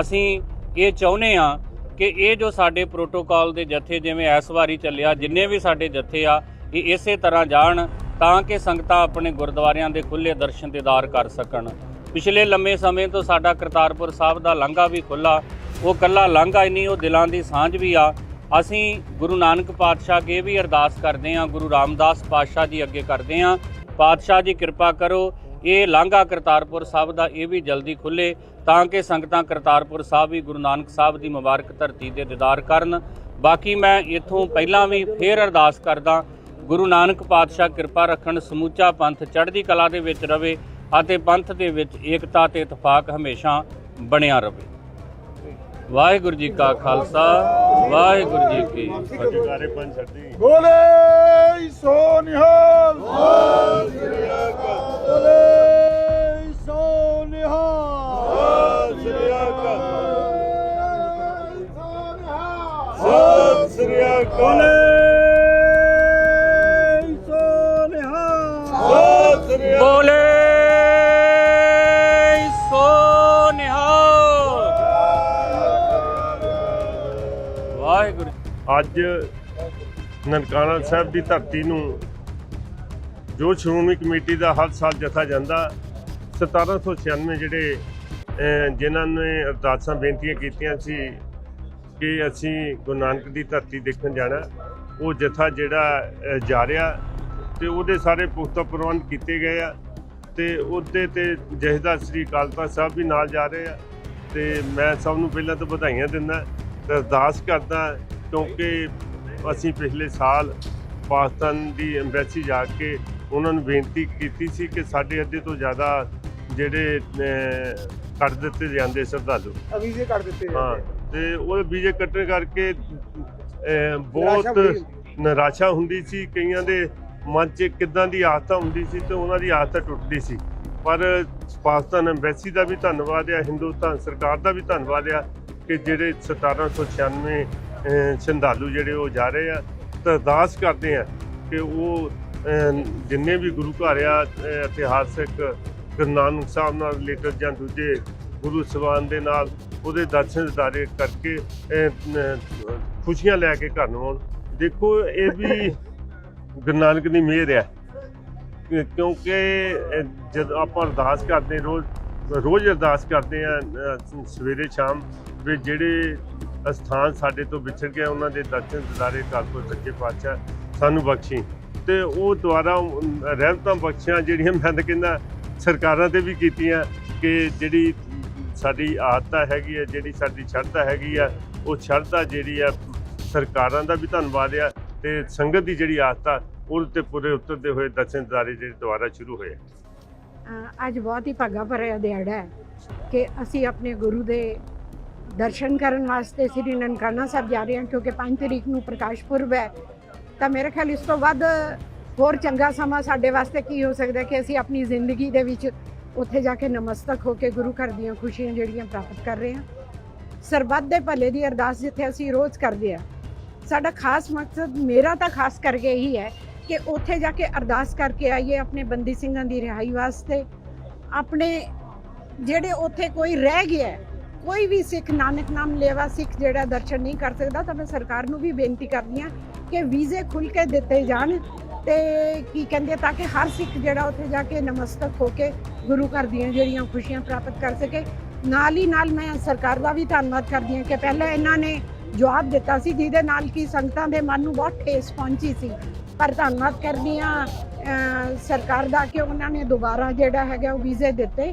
ਅਸੀਂ ਇਹ ਚਾਹੁੰਦੇ ਆ ਕਿ ਇਹ ਜੋ ਸਾਡੇ ਪ੍ਰੋਟੋਕਾਲ ਦੇ ਜਥੇ ਜਿਵੇਂ ਇਸ ਵਾਰੀ ਚੱਲਿਆ, ਜਿੰਨੇ ਵੀ ਸਾਡੇ ਜਥੇ ਆ, ਇਹ ਇਸੇ ਤਰ੍ਹਾਂ ਜਾਣ ਤਾਂ ਕਿ ਸੰਗਤਾਂ ਆਪਣੇ ਗੁਰਦੁਆਰਿਆਂ ਦੇ ਖੁੱਲੇ ਦਰਸ਼ਨ ਦੀਦਾਰ ਕਰ ਸਕਣ। ਪਿਛਲੇ ਲੰਮੇ ਸਮੇਂ ਤੋਂ ਸਾਡਾ ਕਰਤਾਰਪੁਰ ਸਾਹਿਬ ਦਾ ਲਾਂਘਾ ਵੀ ਖੁੱਲਾ ਉਹ ਕੱਲਾ ਲਾਂਘਾ ਹੀ ਨਹੀਂ, ਉਹ ਦਿਲਾਂ ਦੀ ਸਾਂਝ ਵੀ ਆ। ਅਸੀਂ ਗੁਰੂ ਨਾਨਕ ਪਾਤਸ਼ਾਹ ਅੱਗੇ ਵੀ ਅਰਦਾਸ ਕਰਦੇ ਹਾਂ, ਗੁਰੂ ਰਾਮਦਾਸ ਪਾਤਸ਼ਾਹ ਜੀ ਅੱਗੇ ਕਰਦੇ ਹਾਂ। ਪਾਤਸ਼ਾਹ ਜੀ ਕਿਰਪਾ ਕਰੋ, ਇਹ ਲਾਂਘਾ ਕਰਤਾਰਪੁਰ ਸਾਹਿਬ ਦਾ ਇਹ ਵੀ ਜਲਦੀ ਖੁੱਲੇ ਤਾਂ ਕਿ ਸੰਗਤਾਂ ਕਰਤਾਰਪੁਰ ਸਾਹਿਬ ਵੀ ਗੁਰੂ ਨਾਨਕ ਸਾਹਿਬ ਦੀ ਮੁਬਾਰਕ ਧਰਤੀ ਦੇ ਦੀਦਾਰ ਕਰਨ। ਬਾਕੀ ਮੈਂ ਇੱਥੋਂ ਪਹਿਲਾਂ ਵੀ ਫੇਰ ਅਰਦਾਸ ਕਰਦਾ, ਗੁਰੂ ਨਾਨਕ ਪਾਤਸ਼ਾਹ ਕਿਰਪਾ ਰੱਖਣ, ਸਮੂਚਾ ਪੰਥ ਚੜ੍ਹਦੀ ਕਲਾ ਦੇ ਵਿੱਚ ਰਵੇ ਅਤੇ ਪੰਥ ਦੇ ਵਿੱਚ ਏਕਤਾ ਤੇ ਇਤਫਾਕ ਹਮੇਸ਼ਾ ਬਣਿਆ ਰਵੇ। ਵਾਹਿਗੁਰੂ ਜੀ ਕਾ ਖਾਲਸਾ। ਵਾਹਿਗੁਰੂ ਜੀ ਕੀ ਫਤਿਹ ਬੋਲੇ ਸੋ ਨਿਹਾਲ। ਬੋਲੇ ਸੋ ਨਿਹਾਲ। ਸਤਿ ਸ੍ਰੀ ਅਕਾਲ। ਅੱਜ ਨਨਕਾਣਾ ਸਾਹਿਬ ਦੀ ਧਰਤੀ ਨੂੰ ਜੋ ਸ਼੍ਰੋਮਣੀ ਕਮੇਟੀ ਦਾ ਹਰ ਸਾਲ ਜਥਾ ਜਾਂਦਾ 1796 ਜਿਹੜੇ ਜਿਨ੍ਹਾਂ ਨੇ ਅਰਦਾਸਾਂ ਬੇਨਤੀਆਂ ਕੀਤੀਆਂ ਸੀ ਕਿ ਅਸੀਂ ਗੁਰੂ ਨਾਨਕ ਦੀ ਧਰਤੀ ਦੇਖਣ ਜਾਣਾ, ਉਹ ਜਥਾ ਜਿਹੜਾ ਜਾ ਰਿਹਾ ਤੇ ਉਹਦੇ ਸਾਰੇ ਪੁਖਤਾ ਪ੍ਰਬੰਧ ਕੀਤੇ ਗਏ ਆ ਤੇ ਉਹਦੇ ਤੇ ਜਹੇਦਾਰ ਸ੍ਰੀ ਅਕਾਲ ਤਖਤ ਸਾਹਿਬ ਵੀ ਨਾਲ ਜਾ ਰਹੇ ਆ ਤੇ ਮੈਂ ਸਭ ਨੂੰ ਪਹਿਲਾਂ ਤਾਂ ਵਧਾਈਆਂ ਦਿੰਦਾ, ਤੇ ਅਰਦਾਸ ਕਰਦਾ ਕਿਉਂਕਿ ਅਸੀਂ ਪਿਛਲੇ ਸਾਲ ਪਾਕਿਸਤਾਨ ਦੀ ਐਮਬੈਸੀ ਜਾ ਕੇ ਉਹਨਾਂ ਨੂੰ ਬੇਨਤੀ ਕੀਤੀ ਸੀ ਕਿ ਸਾਡੇ ਅੱਧੇ ਤੋਂ ਜ਼ਿਆਦਾ ਜਿਹੜੇ ਕੱਢ ਦਿੱਤੇ ਜਾਂਦੇ ਸ਼ਰਧਾਲੂ। ਵੀਜ਼ੇ ਕੱਢ ਦਿੱਤੇ ਹਾਂ ਤੇ ਉਹ ਵੀਜ਼ੇ ਕੱਟਣ ਕਰਕੇ ਬਹੁਤ ਨਿਰਾਸ਼ਾ ਹੁੰਦੀ ਸੀ ਕਈਆਂ ਦੇ ਮਨ 'ਚ ਕਿਦਾਂ ਦੀ ਆਸਤਾ ਹੁੰਦੀ ਸੀ ਤੇ ਉਹਨਾਂ ਦੀ ਆਸਤਾ ਟੁੱਟਦੀ ਸੀ। ਪਰ ਪਾਕਿਸਤਾਨ ਐਮਬੈਸੀ ਦਾ ਵੀ ਧੰਨਵਾਦ ਹੈ ਹਿੰਦੁਸਤਾਨ ਸਰਕਾਰ ਦਾ ਵੀ ਧੰਨਵਾਦ ਹੈ ਕਿ ਜਿਹੜੇ 1796 ਅਹ, ਸ਼ਰਧਾਲੂ ਜਿਹੜੇ ਉਹ ਜਾ ਰਹੇ ਆ ਤਾਂ ਅਰਦਾਸ ਕਰਦੇ ਆ ਕਿ ਉਹ ਜਿੰਨੇ ਵੀ ਗੁਰੂ ਘਰ ਆ ਇਤਿਹਾਸਕ ਗੁਰੂ ਨਾਨਕ ਸਾਹਿਬ ਨਾਲ ਰਿਲੇਟਡ ਜਾਂ ਦੂਜੇ ਗੁਰੂ ਸਵਾਨ ਦੇ ਨਾਲ ਉਹਦੇ ਦਰਸ਼ਨ ਦਿਦਾਰੇ ਕਰਕੇ ਖੁਸ਼ੀਆਂ ਲੈ ਕੇ ਘਰ ਨੂੰ ਆਉਣ। ਦੇਖੋ ਇਹ ਵੀ ਗੁਰੂ ਨਾਨਕ ਦੀ ਮਿਹਰ ਹੈ ਕਿਉਂਕਿ ਅਹ, ਜਦ ਆਪਾਂ ਅਰਦਾਸ ਕਰਦੇ ਰੋਜ਼ ਰੋਜ਼ ਅਰਦਾਸ ਕਰਦੇ ਆ ਸਵੇਰੇ ਸ਼ਾਮ ਵੀ ਜਿਹੜੇ ਅਸਥਾਨ ਸਾਡੇ ਤੋਂ ਵਿਛੜ ਗਿਆ ਉਹਨਾਂ ਦੇ ਦਰਸ਼ਨ ਦਿਦਾਰੇ ਕਰ ਕੋ ਸੱਚੇ ਪਾਤਸ਼ਾਹ ਸਾਨੂੰ ਬਖਸ਼ੀ। ਤੇ ਉਹ ਦੁਆਰਾ ਅਮ, ਰਹਿਮਤਾਂ ਬਖਸ਼ੀਆਂ ਜਿਹੜੀਆਂ ਮੈਂ ਤਾਂ ਕਹਿੰਦਾ ਸਰਕਾਰਾਂ ਤੇ ਵੀ ਕੀਤੀਆਂ ਕਿ ਜਿਹੜੀ ਸਾਡੀ ਆਦਤ ਹੈਗੀ ਹੈ ਜਿਹੜੀ ਸਾਡੀ ਸ਼ਰਧਾ ਹੈਗੀ ਆ ਉਹ ਸ਼ਰਧਾ ਜਿਹੜੀ ਆ ਸਰਕਾਰਾਂ ਦਾ ਵੀ ਧੰਨਵਾਦ ਆ ਤੇ ਸੰਗਤ ਦੀ ਜਿਹੜੀ ਆਦਤ ਉਹ ਤੇ ਪੂਰੇ ਉਤਰਦੇ ਹੋਏ ਦਰਸ਼ਨ ਦਿਦਾਰੇ ਜਿਹੜੇ ਦੁਆਰਾ ਸ਼ੁਰੂ ਹੋਏ ਅੱਜ ਬਹੁਤ ਹੀ ਭਾਗਾ ਭਰਿਆ ਦਿਹਾੜਾ ਹੈ ਕਿ ਅਸੀਂ ਆਪਣੇ ਗੁਰੂ ਦੇ ਦਰਸ਼ਨ ਕਰਨ ਵਾਸਤੇ ਸ੍ਰੀ ਨਨਕਾਣਾ ਸਾਹਿਬ ਜਾ ਰਹੇ ਹਾਂ, ਕਿਉਂਕਿ 5 ਤਰੀਕ ਨੂੰ ਪ੍ਰਕਾਸ਼ ਪੁਰਬ ਹੈ। ਤਾਂ ਮੇਰੇ ਖਿਆਲ ਇਸ ਤੋਂ ਵੱਧ ਹੋਰ ਚੰਗਾ ਸਮਾਂ ਸਾਡੇ ਵਾਸਤੇ ਕੀ ਹੋ ਸਕਦਾ ਕਿ ਅਸੀਂ ਆਪਣੀ ਜ਼ਿੰਦਗੀ ਦੇ ਵਿੱਚ ਉੱਥੇ ਜਾ ਕੇ ਨਮਸਤਕ ਹੋ ਕੇ ਗੁਰੂ ਘਰ ਦੀਆਂ ਖੁਸ਼ੀਆਂ ਜਿਹੜੀਆਂ ਪ੍ਰਾਪਤ ਕਰ ਰਹੇ ਹਾਂ। ਸਰਬੱਤ ਦੇ ਭਲੇ ਦੀ ਅਰਦਾਸ ਜਿੱਥੇ ਅਸੀਂ ਰੋਜ਼ ਕਰਦੇ ਹਾਂ। ਸਾਡਾ ਖਾਸ ਮਕਸਦ ਮੇਰਾ ਤਾਂ ਖਾਸ ਕਰਕੇ ਇਹੀ ਹੈ ਕਿ ਉੱਥੇ ਜਾ ਕੇ ਅਰਦਾਸ ਕਰਕੇ ਆਈਏ ਆਪਣੇ ਬੰਦੀ ਸਿੰਘਾਂ ਦੀ ਰਿਹਾਈ ਵਾਸਤੇ। ਆਪਣੇ ਜਿਹੜੇ ਉੱਥੇ ਕੋਈ ਰਹਿ ਗਿਆ ਕੋਈ ਵੀ ਸਿੱਖ, ਨਾਨਕ ਨਾਮ ਲੇਵਾ ਸਿੱਖ ਜਿਹੜਾ ਦਰਸ਼ਨ ਨਹੀਂ ਕਰ ਸਕਦਾ, ਤਾਂ ਮੈਂ ਸਰਕਾਰ ਨੂੰ ਵੀ ਬੇਨਤੀ ਕਰਦੀ ਹਾਂ ਕਿ ਵੀਜ਼ੇ ਖੁੱਲ ਕੇ ਦਿੱਤੇ ਜਾਣ ਤੇ ਕੀ ਕਹਿੰਦੇ ਤਾਂ ਕਿ ਹਰ ਸਿੱਖ ਜਿਹੜਾ ਉੱਥੇ ਜਾ ਕੇ ਨਮਸਤਕ ਹੋ ਕੇ ਗੁਰੂ ਘਰ ਦੀਆਂ ਜਿਹੜੀਆਂ ਖੁਸ਼ੀਆਂ ਪ੍ਰਾਪਤ ਕਰ ਸਕੇ। ਨਾਲ ਹੀ ਨਾਲ ਮੈਂ ਸਰਕਾਰ ਦਾ ਵੀ ਧੰਨਵਾਦ ਕਰਦੀ ਹਾਂ ਕਿ ਪਹਿਲਾਂ ਇਹਨਾਂ ਨੇ ਜਵਾਬ ਦਿੱਤਾ ਸੀ, ਜਿਹਦੇ ਨਾਲ ਕੀ ਸੰਗਤਾਂ ਦੇ ਮਨ ਨੂੰ ਬਹੁਤ ਠੇਸ ਪਹੁੰਚੀ ਸੀ। ਪਰ ਧੰਨਵਾਦ ਕਰਦੀ ਹਾਂ ਸਰਕਾਰ ਦਾ ਕਿ ਉਹਨਾਂ ਨੇ ਦੁਬਾਰਾ ਜਿਹੜਾ ਹੈਗਾ ਉਹ ਵੀਜ਼ੇ ਦਿੱਤੇ।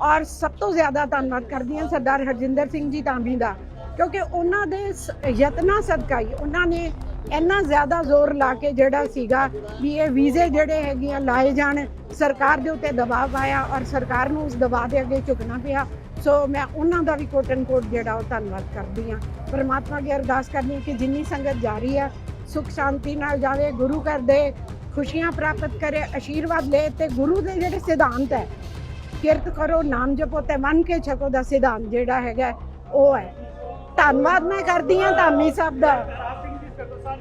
ਔਰ ਸਭ ਤੋਂ ਜ਼ਿਆਦਾ ਧੰਨਵਾਦ ਕਰਦੀ ਹਾਂ ਸਰਦਾਰ ਹਰਜਿੰਦਰ ਸਿੰਘ ਜੀ ਧਾਮੀ ਦਾ, ਕਿਉਂਕਿ ਉਹਨਾਂ ਦੇ ਸ- ਯਤਨਾਂ ਸਦਕਾ ਹੀ ਉਹਨਾਂ ਨੇ ਇੰਨਾ ਜ਼ਿਆਦਾ ਜ਼ੋਰ ਲਾ ਕੇ ਜਿਹੜਾ ਸੀਗਾ ਵੀ ਇਹ ਵੀਜ਼ੇ ਜਿਹੜੇ ਹੈਗੀਆਂ ਲਾਏ ਜਾਣ, ਸਰਕਾਰ ਦੇ ਉੱਤੇ ਦਬਾਅ ਪਾਇਆ ਔਰ ਸਰਕਾਰ ਨੂੰ ਉਸ ਦਬਾਅ ਦੇ ਅੱਗੇ ਝੁਕਣਾ ਪਿਆ। ਸੋ ਮੈਂ ਉਹਨਾਂ ਦਾ ਵੀ ਕੋਟਨ ਕੋਟ ਜਿਹੜਾ ਉਹ ਧੰਨਵਾਦ ਕਰਦੀ ਹਾਂ। ਪਰਮਾਤਮਾ ਅੱਗੇ ਅਰਦਾਸ ਕਰਨੀ ਕਿ ਜਿੰਨੀ ਸੰਗਤ ਜਾ ਰਹੀ ਹੈ, ਸੁਖ ਸ਼ਾਂਤੀ ਨਾਲ ਜਾਵੇ, ਗੁਰੂ ਘਰ ਦੇ ਖੁਸ਼ੀਆਂ ਪ੍ਰਾਪਤ ਕਰੇ ਆਸ਼ੀਰਵਾਦ ਲੈ ਤੇ ਗੁਰੂ ਦੇ ਜਿਹੜੇ ਸਿਧਾਂਤ ਹੈ ਕਿਰਤ ਕਰੋ ਨਾਮ ਜਪੋ ਤੇ ਮੰਨ ਕੇ ਛਕੋ ਦਾ ਸਿਧਾਂਤ ਜਿਹੜਾ ਹੈਗਾ ਉਹ ਹੈ। ਧੰਨਵਾਦ ਮੈਂ ਕਰਦੀ ਹਾਂ ਧਾਮੀ ਸਾਹਿਬ ਦਾ।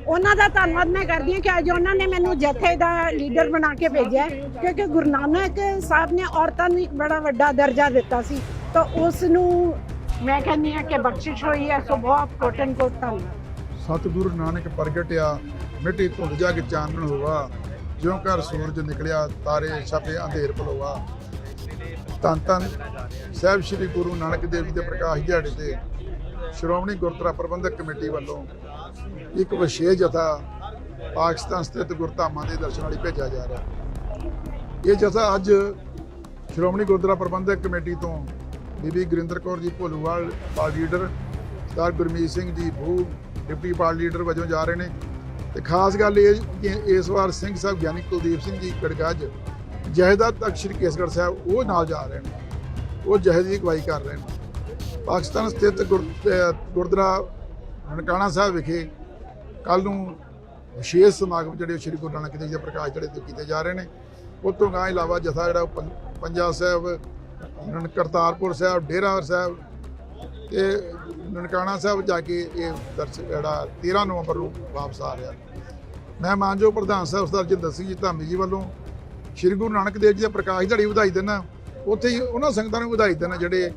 ਉਹਨਾਂ ਦਾ ਧੰਨਵਾਦ ਮੈਂ ਕਰਦੀ ਹਾਂ ਕਿ ਅੱਜ ਉਹਨਾਂ ਨੇ ਮੈਨੂੰ ਜਥੇ ਦਾ ਲੀਡਰ ਬਣਾ ਕੇ ਭੇਜਿਆ ਹੈ, ਕਿਉਂਕਿ ਗੁਰੂ ਨਾਨਕ ਸਾਹਿਬ ਨੇ ਔਰਤਾਂ ਨੂੰ ਇੱਕ ਬੜਾ ਵੱਡਾ ਦਰਜਾ ਦਿੱਤਾ ਸੀ। ਤਾਂ ਉਸ ਨੂੰ ਮੈਂ ਕਹਿੰਦੀ ਹਾਂ ਕਿ ਬਖਸ਼ਿਸ਼ ਹੋਈ ਹੈ ਸੋ ਬਹੁਤ ਕੋਟਨ ਕੋਟ ਧੰਨਵਾਦ। ਸਤਿਗੁਰੂ ਨਾਨਕ ਪ੍ਰਗਟਿਆ ਮਿੱਟੀ ਧੁੰਦ ਜਾ ਕੇ ਚਾਨਣ ਹੋਵਾ ਜਿਉਂ ਘਰ ਸੂਰਜ ਨਿਕਲਿਆ ਤਾਰੇ ਛਪੇ ਅੰਧੇਰ ਪਲੋਵਾ ਧੰਨ ਧੰਨ ਸਾਹਿਬ ਸ੍ਰੀ ਗੁਰੂ ਨਾਨਕ ਦੇਵ ਜੀ ਦੇ ਪ੍ਰਕਾਸ਼ ਦਿਹਾੜੇ ਤੇ ਸ਼੍ਰੋਮਣੀ ਗੁਰਦੁਆਰਾ ਪ੍ਰਬੰਧਕ ਕਮੇਟੀ ਵੱਲੋਂ ਇੱਕ ਵਿਸ਼ੇਸ਼ ਜਥਾ ਪਾਕਿਸਤਾਨ ਸਥਿਤ ਗੁਰਧਾਮਾਂ ਦੇ ਦਰਸ਼ਨ ਲਈ ਭੇਜਿਆ ਜਾ ਰਿਹਾ ਇਹ ਜਥਾ ਅੱਜ ਸ਼੍ਰੋਮਣੀ ਗੁਰਦੁਆਰਾ ਪ੍ਰਬੰਧਕ ਕਮੇਟੀ ਤੋਂ ਬੀਬੀ ਗੁਰਿੰਦਰ ਕੌਰ ਜੀ ਭੋਲੂਵਾਲ ਪਾਰਟੀ ਲੀਡਰ ਸਰਦਾਰ ਗੁਰਮੀਤ ਸਿੰਘ ਜੀ ਭੂ, ਡਿਪਟੀ ਪਾਰਟੀ ਲੀਡਰ ਵਜੋਂ ਜਾ ਰਹੇ ਨੇ। ਤੇ ਖਾਸ ਗੱਲ ਇਹ ਕਿ ਇਸ ਵਾਰ ਸਿੰਘ ਸਾਹਿਬ ਗਿਆਨੀ ਕੁਲਦੀਪ ਸਿੰਘ ਜੀ ਗੜਗੱਜ ਜਹੇਦਾਰ ਤੱਕ ਸ੍ਰੀ ਕੇਸਗੜ੍ਹ ਸਾਹਿਬ, ਉਹ ਨਾਲ ਜਾ ਰਹੇ ਨੇ। ਉਹ ਜਹੇਦ ਦੀ ਅਗਵਾਈ ਕਰ ਰਹੇ ਨੇ। ਪਾਕਿਸਤਾਨ ਸਥਿਤ ਗੁਰ- ਗੁਰਦੁਆਰਾ ਨਨਕਾਣਾ ਸਾਹਿਬ ਵਿਖੇ ਕੱਲ ਨੂੰ ਵਿਸ਼ੇਸ਼ ਸਮਾਗਮ ਜਿਹੜੇ ਸ੍ਰੀ ਗੁਰੂ ਨਾਨਕ ਦੇਵ ਜੀ ਦੇ ਪ੍ਰਕਾਸ਼ ਜਿਹੜੇ ਕੀਤੇ ਜਾ ਰਹੇ ਨੇ। ਉਸ ਤੋਂ ਗਾਂ ਇਲਾਵਾ ਜਥਾ ਜਿਹੜਾ ਉਹ ਪੰ- ਪੰਜਾ ਸਾਹਿਬ ਨਨ ਕਰਤਾਰਪੁਰ ਸਾਹਿਬ, ਡੇਰਾ ਸਾਹਿਬ ਤੇ ਨਨਕਾਣਾ ਸਾਹਿਬ ਜਾ ਕੇ ਇਹ ਦਰਸ, ਜਿਹੜਾ 13 ਨਵੰਬਰ ਨੂੰ ਵਾਪਸ ਆ ਰਿਹਾ। ਮੈਂ ਜੋ ਪ੍ਰਧਾਨ ਸਾਹਿਬ ਸਰਦਾਰ ਜਿੰਦਰ ਸਿੰਘ ਜੀ ਧਾਮੀ ਜੀ ਵੱਲੋਂ ਸ੍ਰੀ ਗੁਰੂ ਨਾਨਕ ਦੇਵ ਜੀ ਦੇ ਪ੍ਰਕਾਸ਼ ਦਿਹਾੜੀ ਵਧਾਈ ਦਿੰਦਾ ਉੱਥੇ ਹੀ ਉਹਨਾਂ ਸੰਗਤਾਂ ਨੂੰ ਵਧਾਈ ਦਿੰਦਾ ਜਿਹੜੇ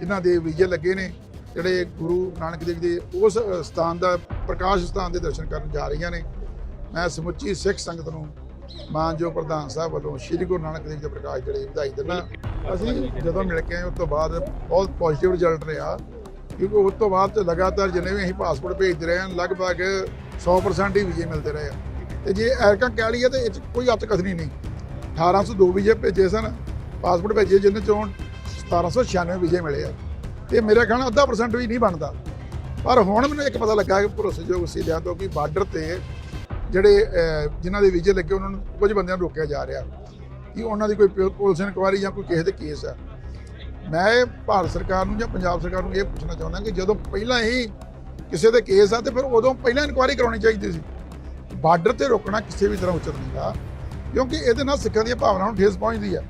ਜਿਨ੍ਹਾਂ ਦੇ ਵੀਜ਼ੇ ਲੱਗੇ ਨੇ, ਜਿਹੜੇ ਗੁਰੂ ਨਾਨਕ ਦੇਵ ਜੀ ਦੇ ਉਸ ਸਥਾਨ ਦਾ, ਪ੍ਰਕਾਸ਼ ਸਥਾਨ ਦੇ ਦਰਸ਼ਨ ਕਰਨ ਜਾ ਰਹੀਆਂ ਨੇ। ਮੈਂ ਸਮੁੱਚੀ ਸਿੱਖ ਸੰਗਤ ਨੂੰ ਮਾਨਯੋਗ ਪ੍ਰਧਾਨ ਸਾਹਿਬ ਵੱਲੋਂ ਸ੍ਰੀ ਗੁਰੂ ਨਾਨਕ ਦੇਵ ਜੀ ਦੇ ਪ੍ਰਕਾਸ਼ ਜਿਹੜੇ ਵਧਾਈ ਦਿੰਦਾ ਅਸੀਂ ਜਦੋਂ ਮਿਲ ਕੇ ਆਏ, ਉਸ ਤੋਂ ਬਾਅਦ ਬਹੁਤ ਪੋਜ਼ਿਟਿਵ ਰਿਜ਼ਲਟ ਰਿਹਾ। ਕਿਉਂਕਿ ਉਸ ਤੋਂ ਬਾਅਦ ਤੇ ਲਗਾਤਾਰ ਜਿੰਨੇ ਵੀ ਅਸੀਂ ਪਾਸਪੋਰਟ ਭੇਜਦੇ ਰਹੇ ਹਾਂ, ਲਗਭਗ 100% ਹੀ ਵੀਜ਼ੇ ਮਿਲਦੇ ਰਹੇ ਆ। ਤੇ ਜੇ ਐਰਕਾ ਕਹਿ ਲਈਏ ਤੇ ਇਹ 'ਚ ਕੋਈ ਅੱਤਕਥਨੀ ਨਹੀਂ। 1802 ਵਿਜੇ ਭੇਜੇ ਸਨ ਪਾਸਪੋਰਟ ਭੇਜੇ ਜਿੰਨੇ ਚੋਂ 1796 ਵਿਜੇ ਮਿਲੇ ਆ। ਤੇ ਮੇਰੇ ਖਿਆਲ ਅੱਧਾ ਪਰਸੈਂਟ ਵੀ ਨਹੀਂ ਬਣਦਾ। ਪਰ ਹੁਣ ਮੈਨੂੰ ਇੱਕ ਪਤਾ ਲੱਗਾ ਕਿ ਭਰੋਸੇਯੋਗ ਸੀਲਿਆਂ ਤੋਂ ਕਿ ਬਾਰਡਰ ਤੇ ਜਿਹੜੇ ਅਹ, ਜਿਨ੍ਹਾਂ ਦੇ ਵੀਜ਼ੇ ਲੱਗੇ ਉਹਨਾਂ ਨੂੰ ਕੁਝ ਬੰਦਿਆਂ ਨੂੰ ਰੋਕਿਆ ਜਾ ਰਿਹਾ। ਕਿ ਉਹਨਾਂ ਦੀ ਕੋਈ ਪੁ- ਪੁਲਿਸ ਇਨਕੁਆਇਰੀ ਜਾਂ ਕੋਈ ਕਿਸੇ ਦੇ ਕੇਸ ਆ। ਮੈਂ ਭਾਰਤ ਸਰਕਾਰ ਨੂੰ ਜਾਂ ਪੰਜਾਬ ਸਰਕਾਰ ਨੂੰ ਇਹ ਪੁੱਛਣਾ ਚਾਹੁੰਦਾ ਕਿ ਜਦੋਂ ਪਹਿਲਾਂ ਹੀ ਕਿਸੇ ਦੇ ਕੇਸ ਆ ਤੇ ਫਿਰ ਉਦੋਂ ਪਹਿਲਾਂ ਇਨਕੁਆਇਰੀ ਕਰਾਉਣੀ ਚਾਹੀਦੀ ਸੀ। ਬਾਰਡਰ ਤੇ ਰੋਕਣਾ ਕਿਸੇ ਵੀ ਤਰ੍ਹਾਂ ਉਚਿਤ ਨਹੀਂਗਾ ਕਿਉਂਕਿ ਇਹਦੇ ਨਾਲ ਸਿੱਖਾਂ ਦੀਆਂ ਭਾਵਨਾਵਾਂ ਨੂੰ ਠੇਸ ਪਹੁੰਚਦੀ ਹੈ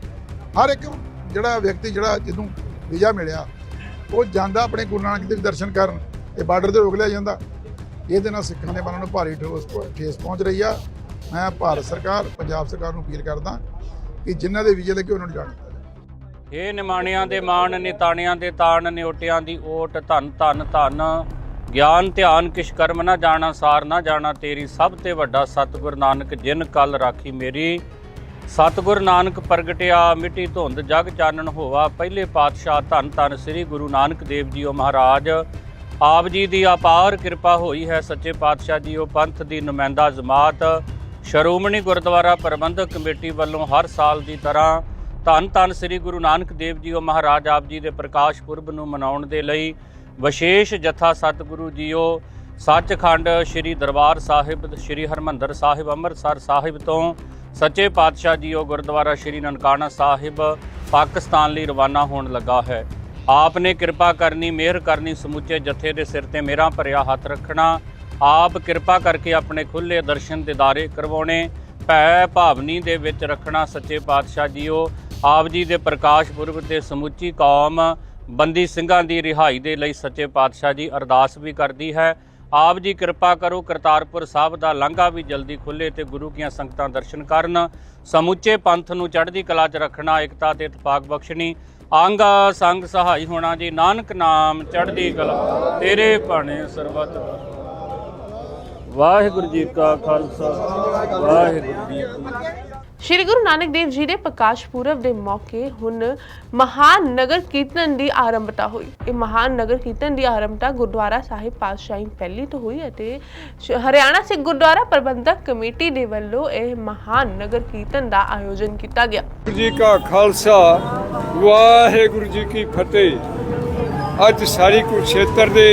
ਹਰ ਇੱਕ ਜਿਹੜਾ ਵਿਅਕਤੀ, ਜਿਹੜਾ ਜਿਹਨੂੰ ਵੀਜ਼ਾ ਮਿਲਿਆ, ਉਹ ਜਾਂਦਾ ਆਪਣੇ ਗੁਰੂ ਨਾਨਕ ਦੇਵ ਦਰਸ਼ਨ ਕਰਨ ਇਹ ਬਾਰਡਰ ਤੇ ਰੋਕ ਲਿਆ ਜਾਂਦਾ। ਇਹਦੇ ਨਾਲ ਸਿੱਖਾਂ ਦੇ ਮਨਾਂ ਨੂੰ ਭਾਰੀ ਠੋਸ ਠੇਸ ਪਹੁੰਚ ਰਹੀ ਆ। ਮੈਂ ਭਾਰਤ ਸਰਕਾਰ, ਪੰਜਾਬ ਸਰਕਾਰ ਨੂੰ ਅਪੀਲ ਕਰਦਾ ਕਿ ਜਿਨ੍ਹਾਂ ਦੇ ਵੀਜ਼ੇ ਲੱਗੇ ਉਹਨਾਂ ਨੂੰ ਜਾਣ ਇਹ ਨਿਮਾਣਿਆਂ ਦੇ ਮਾਣ, ਨਿਤਾਣਿਆਂ ਦੇ ਤਾਣ ਨਿਓਟਿਆਂ ਦੀ ਓਟ, ਧੰਨ ਧੰਨ ਧੰਨ। ਗਿਆਨ, ਧਿਆਨ ਕਿਛ ਕਰਮ ਨਾ ਜਾਣਾ, ਸਾਰ ਨਾ ਜਾਣਾ, ਤੇਰੀ ਸਭ ਤੇ ਵੱਡਾ ਸਤਿਗੁਰ ਨਾਨਕ, ਜਿਨ ਕਲ ਰਾਖੀ ਮੇਰੀ। ਸਤਿਗੁਰ ਨਾਨਕ ਪ੍ਰਗਟਿਆ, ਮਿੱਟੀ ਧੁੰਦ ਜਗ ਚਾਨਣ ਹੋਵਾ, ਪਹਿਲੇ ਪਾਤਸ਼ਾਹ ਧੰਨ ਧੰਨ ਸ੍ਰੀ ਗੁਰੂ ਨਾਨਕ ਦੇਵ ਜੀ ਜੀਓ ਮਹਾਰਾਜ। ਆਪ ਜੀ ਦੀ ਅਪਾਰ ਕਿਰਪਾ ਹੋਈ ਹੈ, ਸੱਚੇ ਪਾਤਸ਼ਾਹ ਜੀ ਉਹ ਪੰਥ ਦੀ ਨੁਮਾਇੰਦਾ ਜਮਾਤ। ਸ਼੍ਰੋਮਣੀ ਗੁਰਦੁਆਰਾ ਪ੍ਰਬੰਧਕ ਕਮੇਟੀ ਵੱਲੋਂ ਹਰ ਸਾਲ ਦੀ ਤਰ੍ਹਾਂ ਧੰਨ ਧੰਨ ਸ੍ਰੀ ਗੁਰੂ ਨਾਨਕ ਦੇਵ ਜੀ ਜੀਓ ਮਹਾਰਾਜ ਆਪ ਜੀ ਦੇ ਪ੍ਰਕਾਸ਼ ਪੁਰਬ ਨੂੰ ਮਨਾਉਣ ਦੇ ਲਈ ਵਿਸ਼ੇਸ਼ ਜਥਾ ਸਤਿਗੁਰੂ ਜੀਓ, ਸੱਚਖੰਡ ਸ੍ਰੀ ਦਰਬਾਰ ਸਾਹਿਬ, ਸ੍ਰੀ ਹਰਮੰਦਰ ਸਾਹਿਬ, ਅੰਮ੍ਰਿਤਸਰ ਸਾਹਿਬ ਤੋਂ ਸੱਚੇ ਪਾਤਸ਼ਾਹ ਜੀਓ ਗੁਰਦੁਆਰਾ ਸ੍ਰੀ ਨਨਕਾਣਾ ਸਾਹਿਬ, ਪਾਕਿਸਤਾਨ ਲਈ ਰਵਾਨਾ ਹੋਣ ਲੱਗਾ ਹੈ। ਆਪ ਨੇ ਕਿਰਪਾ ਕਰਨੀ, ਮਿਹਰ ਕਰਨੀ, ਸਮੁੱਚੇ ਜਥੇ ਦੇ ਸਿਰ ਤੇ ਮੇਰਾ ਭਰਿਆ ਹੱਥ ਰੱਖਣਾ। ਆਪ ਕਿਰਪਾ ਕਰਕੇ ਆਪਣੇ ਖੁੱਲੇ ਦਰਸ਼ਨ ਦਿਦਾਰੇ ਕਰਵਾਉਣੇ, ਭੈ ਭਾਵਨੀ ਦੇ ਵਿੱਚ ਰੱਖਣਾ ਸੱਚੇ ਪਾਤਸ਼ਾਹ ਜੀਓ। ਆਪ ਜੀ ਦੇ ਪ੍ਰਕਾਸ਼ ਪੁਰਬ ਤੇ ਸਮੁੱਚੀ ਕੌਮ ਬੰਦੀ ਸਿੰਘਾਂ ਦੀ ਰਿਹਾਈ ਦੇ ਲਈ ਸੱਚੇ ਪਾਤਸ਼ਾਹ ਜੀ ਅਰਦਾਸ ਵੀ ਕਰਦੀ ਹੈ। ਆਪ ਜੀ ਕਿਰਪਾ ਕਰੋ, ਕਰਤਾਰਪੁਰ ਸਾਹਿਬ ਦਾ ਲਾਂਘਾ ਵੀ ਜਲਦੀ ਖੁੱਲੇ ਤੇ ਗੁਰੂ ਕੀਆਂ ਸੰਗਤਾਂ ਦਰਸ਼ਨ ਕਰਨ। ਸਮੁੱਚੇ ਪੰਥ ਨੂੰ ਚੜ੍ਹਦੀ ਕਲਾ 'ਚ ਰੱਖਣਾ, ਏਕਤਾ ਤੇ ਇਤਫਾਕ ਬਖਸ਼ਣੀ। ਅੰਗ ਸੰਗ ਸਹਾਈ ਹੋਣਾ ਜੀ, ਨਾਨਕ ਨਾਮ ਚੜ੍ਹਦੀ ਕਲਾ। ਤੇਰੇ ਭਾਣੇ ਸਰਬੱਤ। ਵਾਹਿਗੁਰੂ ਜੀ ਕਾ ਖਾਲਸਾ, ਵਾਹਿਗੁਰੂ ਜੀ ਕੀ ਫਤਿਹ। ਸ਼੍ਰੀ ਗੁਰੂ ਨਾਨਕ ਦੇਵ ਜੀ ਦੇ ਪ੍ਰਕਾਸ਼ ਪੁਰਬ ਦੇ ਮੌਕੇ ਹੁਣ ਮਹਾਨ ਨਗਰ ਕੀਰਤਨ ਦੀ ਆਰੰਭਤਾ ਹੋਈ। ਇਹ ਮਹਾਨ ਨਗਰ ਕੀਰਤਨ ਦੀ ਆਰੰਭਤਾ ਗੁਰਦੁਆਰਾ ਸਾਹਿਬ ਪਾਤਸ਼ਾਹੀ ਪਹਿਲੀ ਤੋਂ ਹੋਈ ਅਤੇ ਹਰਿਆਣਾ ਸਿੱਖ ਗੁਰਦੁਆਰਾ ਪ੍ਰਬੰਧਕ ਕਮੇਟੀ ਦੇ ਵੱਲੋਂ ਇਹ ਮਹਾਨ ਨਗਰ ਕੀਰਤਨ ਦਾ ਆਯੋਜਨ ਕੀਤਾ ਗਿਆ। ਵਾਹਿਗੁਰੂ ਜੀ ਕਾ ਖਾਲਸਾ, ਵਾਹਿਗੁਰੂ ਜੀ ਕੀ ਫਤਿਹ। ਅੱਜ ਸਾਰੀ ਕੁਰਸ਼ੇਤਰ ਦੇ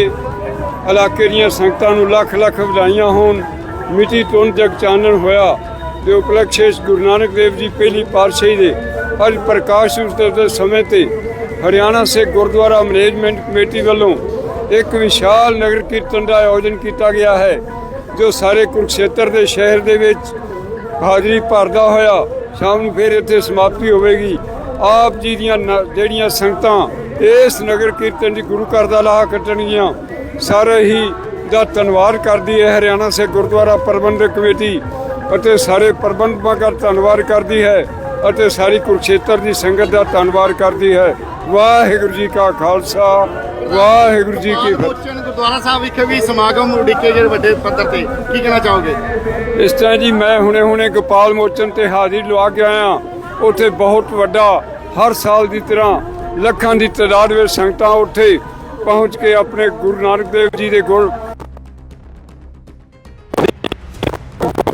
ਇਲਾਕੇ ਦੀਆਂ ਸੰਗਤਾਂ ਨੂੰ ਲੱਖ ਲੱਖ ਵਧਾਈਆਂ ਹੋਣ। ਮਿੱਟੀ ਤੋਂ ਜਗ ਚਾਨਣ ਹੋਇਆ। ਦੇ ਉਪਲਕਸ਼ੇਸ਼ ਗੁਰੂ ਨਾਨਕ ਦੇਵ ਜੀ ਪਹਿਲੀ ਪਾਤਸ਼ਾਹੀ ਦੇ ਅੱਜ ਪ੍ਰਕਾਸ਼ ਉਤਸਵ ਦੇ ਸਮੇਂ ਤੇ ਹਰਿਆਣਾ ਸਿੱਖ ਗੁਰਦੁਆਰਾ ਮੈਨੇਜਮੈਂਟ ਕਮੇਟੀ ਵੱਲੋਂ ਇੱਕ ਵਿਸ਼ਾਲ ਨਗਰ ਕੀਰਤਨ ਦਾ ਆਯੋਜਨ ਕੀਤਾ ਗਿਆ ਹੈ, ਜੋ ਸਾਰੇ ਕੁਰਕਸ਼ੇਤਰ ਦੇ ਸ਼ਹਿਰ ਦੇ ਵਿੱਚ ਹਾਜ਼ਰੀ ਭਰਦਾ ਹੋਇਆ ਸ਼ਾਮ ਨੂੰ ਫਿਰ ਇੱਥੇ ਸਮਾਪਤੀ ਹੋਵੇਗੀ। ਆਪ ਜੀ ਦੀਆਂ ਨ- ਜਿਹੜੀਆਂ ਸੰਗਤਾਂ ਇਸ ਨਗਰ ਕੀਰਤਨ ਦੀ ਗੁਰੂ ਘਰ ਦਾ ਲਾਹਾ ਕੱਟਣਗੀਆਂ, ਸਾਰੇ ਹੀ ਦਾ ਧੰਨਵਾਦ ਕਰਦੀ ਹੈ ਹਰਿਆਣਾ ਸੇ ਗੁਰਦੁਆਰਾ ਪ੍ਰਬੰਧਕ ਕਮੇਟੀ ਅਤੇ ਸਾਰੇ ਪ੍ਰਬੰਧਕਾਂ ਦਾ ਧੰਨਵਾਦ ਕਰਦੀ ਹੈ ਅਤੇ ਸਾਰੀ ਕੁਰਕਸ਼ੇਤਰ ਦੀ ਸੰਗਤ ਦਾ ਧੰਨਵਾਦ ਕਰਦੀ ਹੈ। ਵਾਹਿਗੁਰੂ ਜੀ ਕਾ ਖਾਲਸਾ ਵਾਹਿਗੁਰੂ ਜੀ ਕੀ ਫਤਿਹ। ਗੁਰਦੁਆਰਾ ਸਾਹਿਬ ਵਿਖੇ ਵੀ ਸਮਾਗਮ ਉਡੀਕੇ ਜਿਹੜੇ ਵੱਡੇ ਪੱਧਰ ਤੇ ਕੀ ਕਹਿਣਾ ਚਾਹੋਗੇ? ਇਸ ਤਰ੍ਹਾਂ ਜੀ ਮੈਂ ਹੁਣੇ ਹੁਣੇ ਗੋਪਾਲ ਮੋਚਨ ਤੇ ਹਾਜ਼ਰੀ ਲਵਾ ਕੇ ਆਇਆ ਉੱਥੇ ਬਹੁਤ ਵੱਡਾ ਹਰ ਸਾਲ ਦੀ ਤਰ੍ਹਾਂ ਲੱਖਾਂ ਦੀ ਤਾਦਾਦ ਵਿੱਚ ਸੰਗਤਾਂ ਉੱਥੇ ਪਹੁੰਚ ਕੇ ਆਪਣੇ ਗੁਰੂ ਨਾਨਕ ਦੇਵ ਜੀ ਦੇ ਗੁਰ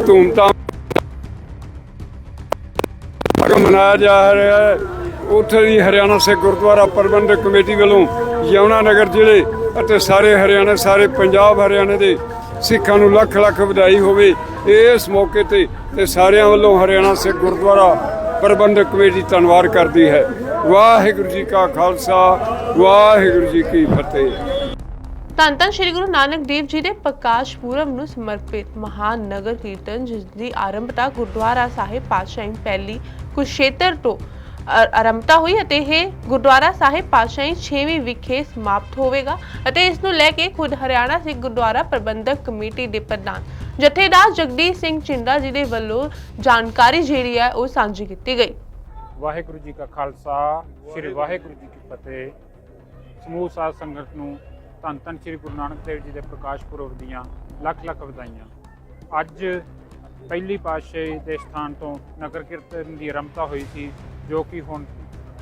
ਧੂਮਧਾਮ ਸਮਾਗਮ ਮਨਾਇਆ ਜਾ ਰਿਹਾ ਹੈ। ਉੱਥੇ ਦੀ ਹਰਿਆਣਾ ਸਿੱਖ ਗੁਰਦੁਆਰਾ ਪ੍ਰਬੰਧਕ ਕਮੇਟੀ ਵੱਲੋਂ ਯਮੁਨਾ ਨਗਰ ਜ਼ਿਲ੍ਹੇ ਅਤੇ ਸਾਰੇ ਹਰਿਆਣਾ, ਸਾਰੇ ਪੰਜਾਬ ਹਰਿਆਣੇ ਦੇ ਸਿੱਖਾਂ ਨੂੰ ਲੱਖ ਲੱਖ ਵਧਾਈ ਹੋਵੇ। ਇਸ ਮੌਕੇ ਤੇ ਤੇ ਸਾਰਿਆਂ ਵੱਲੋਂ ਹਰਿਆਣਾ ਸਿੱਖ ਗੁਰਦੁਆਰਾ ਪ੍ਰਬੰਧਕ ਕਮੇਟੀ ਧੰਨਵਾਦ ਕਰਦੀ ਹੈ। ਵਾਹਿਗੁਰੂ ਜੀ ਕਾ ਖਾਲਸਾ, ਵਾਹਿਗੁਰੂ ਜੀ ਕੀ ਫਤਿਹ। ਧੰਨ ਧੰਨ ਸ਼੍ਰੀ ਗੁਰੂ ਨਾਨਕ ਦੇਵ ਜੀ ਦੇ ਪ੍ਰਕਾਸ਼ ਪੁਰਬ ਨੂੰ ਸਮਰਪਿਤ ਮਹਾਨ ਨਗਰ ਕੀਰਤਨ, ਜਿਸ ਦੀ ਆਰੰਭਤਾ ਗੁਰਦੁਆਰਾ ਸਾਹਿਬ ਪਾਤਸ਼ਾਹੀ ਪਹਿਲੀ ਕੁਸ਼ੇਤਰ ਤੋਂ ਆਰੰਭਤਾ ਹੋਈ ਅਤੇ ਇਹ ਗੁਰਦੁਆਰਾ ਸਾਹਿਬ ਪਾਤਸ਼ਾਹੀ 6ਵੀਂ ਵਿਖੇ ਸਮਾਪਤ ਹੋਵੇਗਾ ਅਤੇ ਇਸ ਨੂੰ ਲੈ ਕੇ ਖੁਦ ਹਰਿਆਣਾ ਸਿੱਖ ਗੁਰਦੁਆਰਾ ਪ੍ਰਬੰਧਕ ਕਮੇਟੀ ਦੇ ਪ੍ਰਧਾਨ ਜਥੇਦਾਰ ਜਗਦੀਸ਼ ਸਿੰਘ ਚਿੰਦਾ ਜੀ ਦੇ ਵੱਲੋਂ ਜਾਣਕਾਰੀ ਜਿਹੜੀ ਹੈ ਉਹ ਸਾਂਝੀ ਕੀਤੀ ਗਈ। ਵਾਹਿਗੁਰੂ ਜੀ ਕਾ ਖਾਲਸਾ, ਸ੍ਰੀ ਵਾਹਿਗੁਰੂ ਜੀ ਕੀ ਫਤਿਹ। ਸਮੂਹ ਸਾਧ ਸੰਗਤ ਨੂੰ ਧੰਨ ਧੰਨ ਸ੍ਰੀ ਗੁਰੂ ਨਾਨਕ ਦੇਵ ਜੀ ਦੇ ਪ੍ਰਕਾਸ਼ ਪੁਰਬ ਦੀਆਂ ਲੱਖ ਲੱਖ ਵਧਾਈਆਂ। ਅੱਜ ਪਹਿਲੀ ਪਾਤਸ਼ਾਹੀ ਦੇ ਸਥਾਨ ਤੋਂ ਨਗਰ ਕੀਰਤਨ ਦੀ ਆਰੰਭਤਾ ਹੋਈ ਸੀ, ਜੋ ਕਿ ਹੁਣ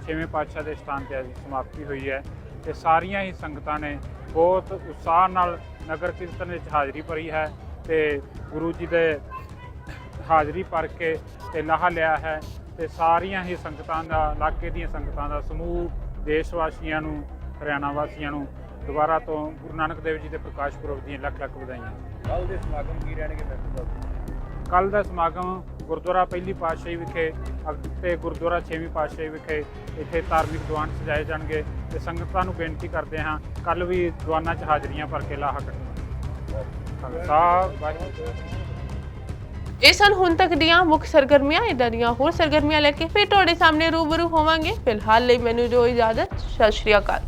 ਛੇਵੇਂ ਪਾਤਸ਼ਾਹ ਦੇ ਸਥਾਨ ਤੇ ਅੱਜ ਸਮਾਪਤੀ ਹੋਈ ਹੈ ਤੇ ਸਾਰੀਆਂ ਹੀ ਸੰਗਤਾਂ ਨੇ ਬਹੁਤ ਉਤਸ਼ਾਹ ਨਾਲ ਨਗਰ ਕੀਰਤਨ ਵਿੱਚ ਹਾਜ਼ਰੀ ਭਰੀ ਹੈ ਤੇ ਗੁਰੂ ਜੀ ਦੇ ਹਾਜ਼ਰੀ ਭਰ ਕੇ ਤੇ ਲਾਹਾ ਲਿਆ ਹੈ ਤੇ ਸਾਰੀਆਂ ਹੀ ਸੰਗਤਾਂ ਦਾ, ਇਲਾਕੇ ਦੀਆਂ ਸੰਗਤਾਂ ਦਾ ਸਮੂਹ ਦੇਸ਼ ਵਾਸੀਆਂ ਨੂੰ, ਹਰਿਆਣਾ ਵਾਸੀਆਂ ਨੂੰ ਦੁਬਾਰਾ ਤੋਂ ਗੁਰੂ ਨਾਨਕ ਦੇਵ ਜੀ ਦੇ ਪ੍ਰਕਾਸ਼ ਪੁਰਬ ਦੀਆਂ ਲੱਖ ਲੱਖ ਵਧਾਈਆਂ। ਕੱਲ ਦੇ ਸਮਾਗਮ ਕੀ ਰਹਿਣਗੇ ਮੈਂ ਕੱਲ ਦਾ ਸਮਾਗਮ ਗੁਰਦੁਆਰਾ ਪਹਿਲੀ ਪਾਤਸ਼ਾਹੀ ਵਿਖੇ ਅਤੇ ਗੁਰਦੁਆਰਾ ਛੇਵੀਂ ਪਾਤਸ਼ਾਹੀ ਵਿਖੇ ਇੱਥੇ ਧਾਰਮਿਕ ਦੀਵਾਨ ਸਜਾਏ ਜਾਣਗੇ ਤੇ ਸੰਗਤਾਂ ਨੂੰ ਬੇਨਤੀ ਕਰਦੇ ਹਾਂ ਕੱਲ ਵੀ ਦੀਵਾਨਾਂ 'ਚ ਹਾਜ਼ਰੀਆਂ ਭਰ ਕੇ ਲਾਹਾ ਵਾਹਿਗੁਰੂ। ਇਹ ਸਨ ਹੁਣ ਤੱਕ ਦੀਆਂ ਮੁੱਖ ਸਰਗਰਮੀਆਂ ਇਦਾਂ ਦੀਆਂ ਹੋਰ ਸਰਗਰਮੀਆਂ ਲੈ ਕੇ ਫਿਰ ਤੁਹਾਡੇ ਸਾਹਮਣੇ ਰੂਬਰੂ ਹੋਵਾਂਗੇ। ਫਿਲਹਾਲ ਲਈ ਮੈਨੂੰ ਜੋ ਇਜਾਜ਼ਤ ਸਤਿ ਸ਼੍ਰੀ ਅਕਾਲ।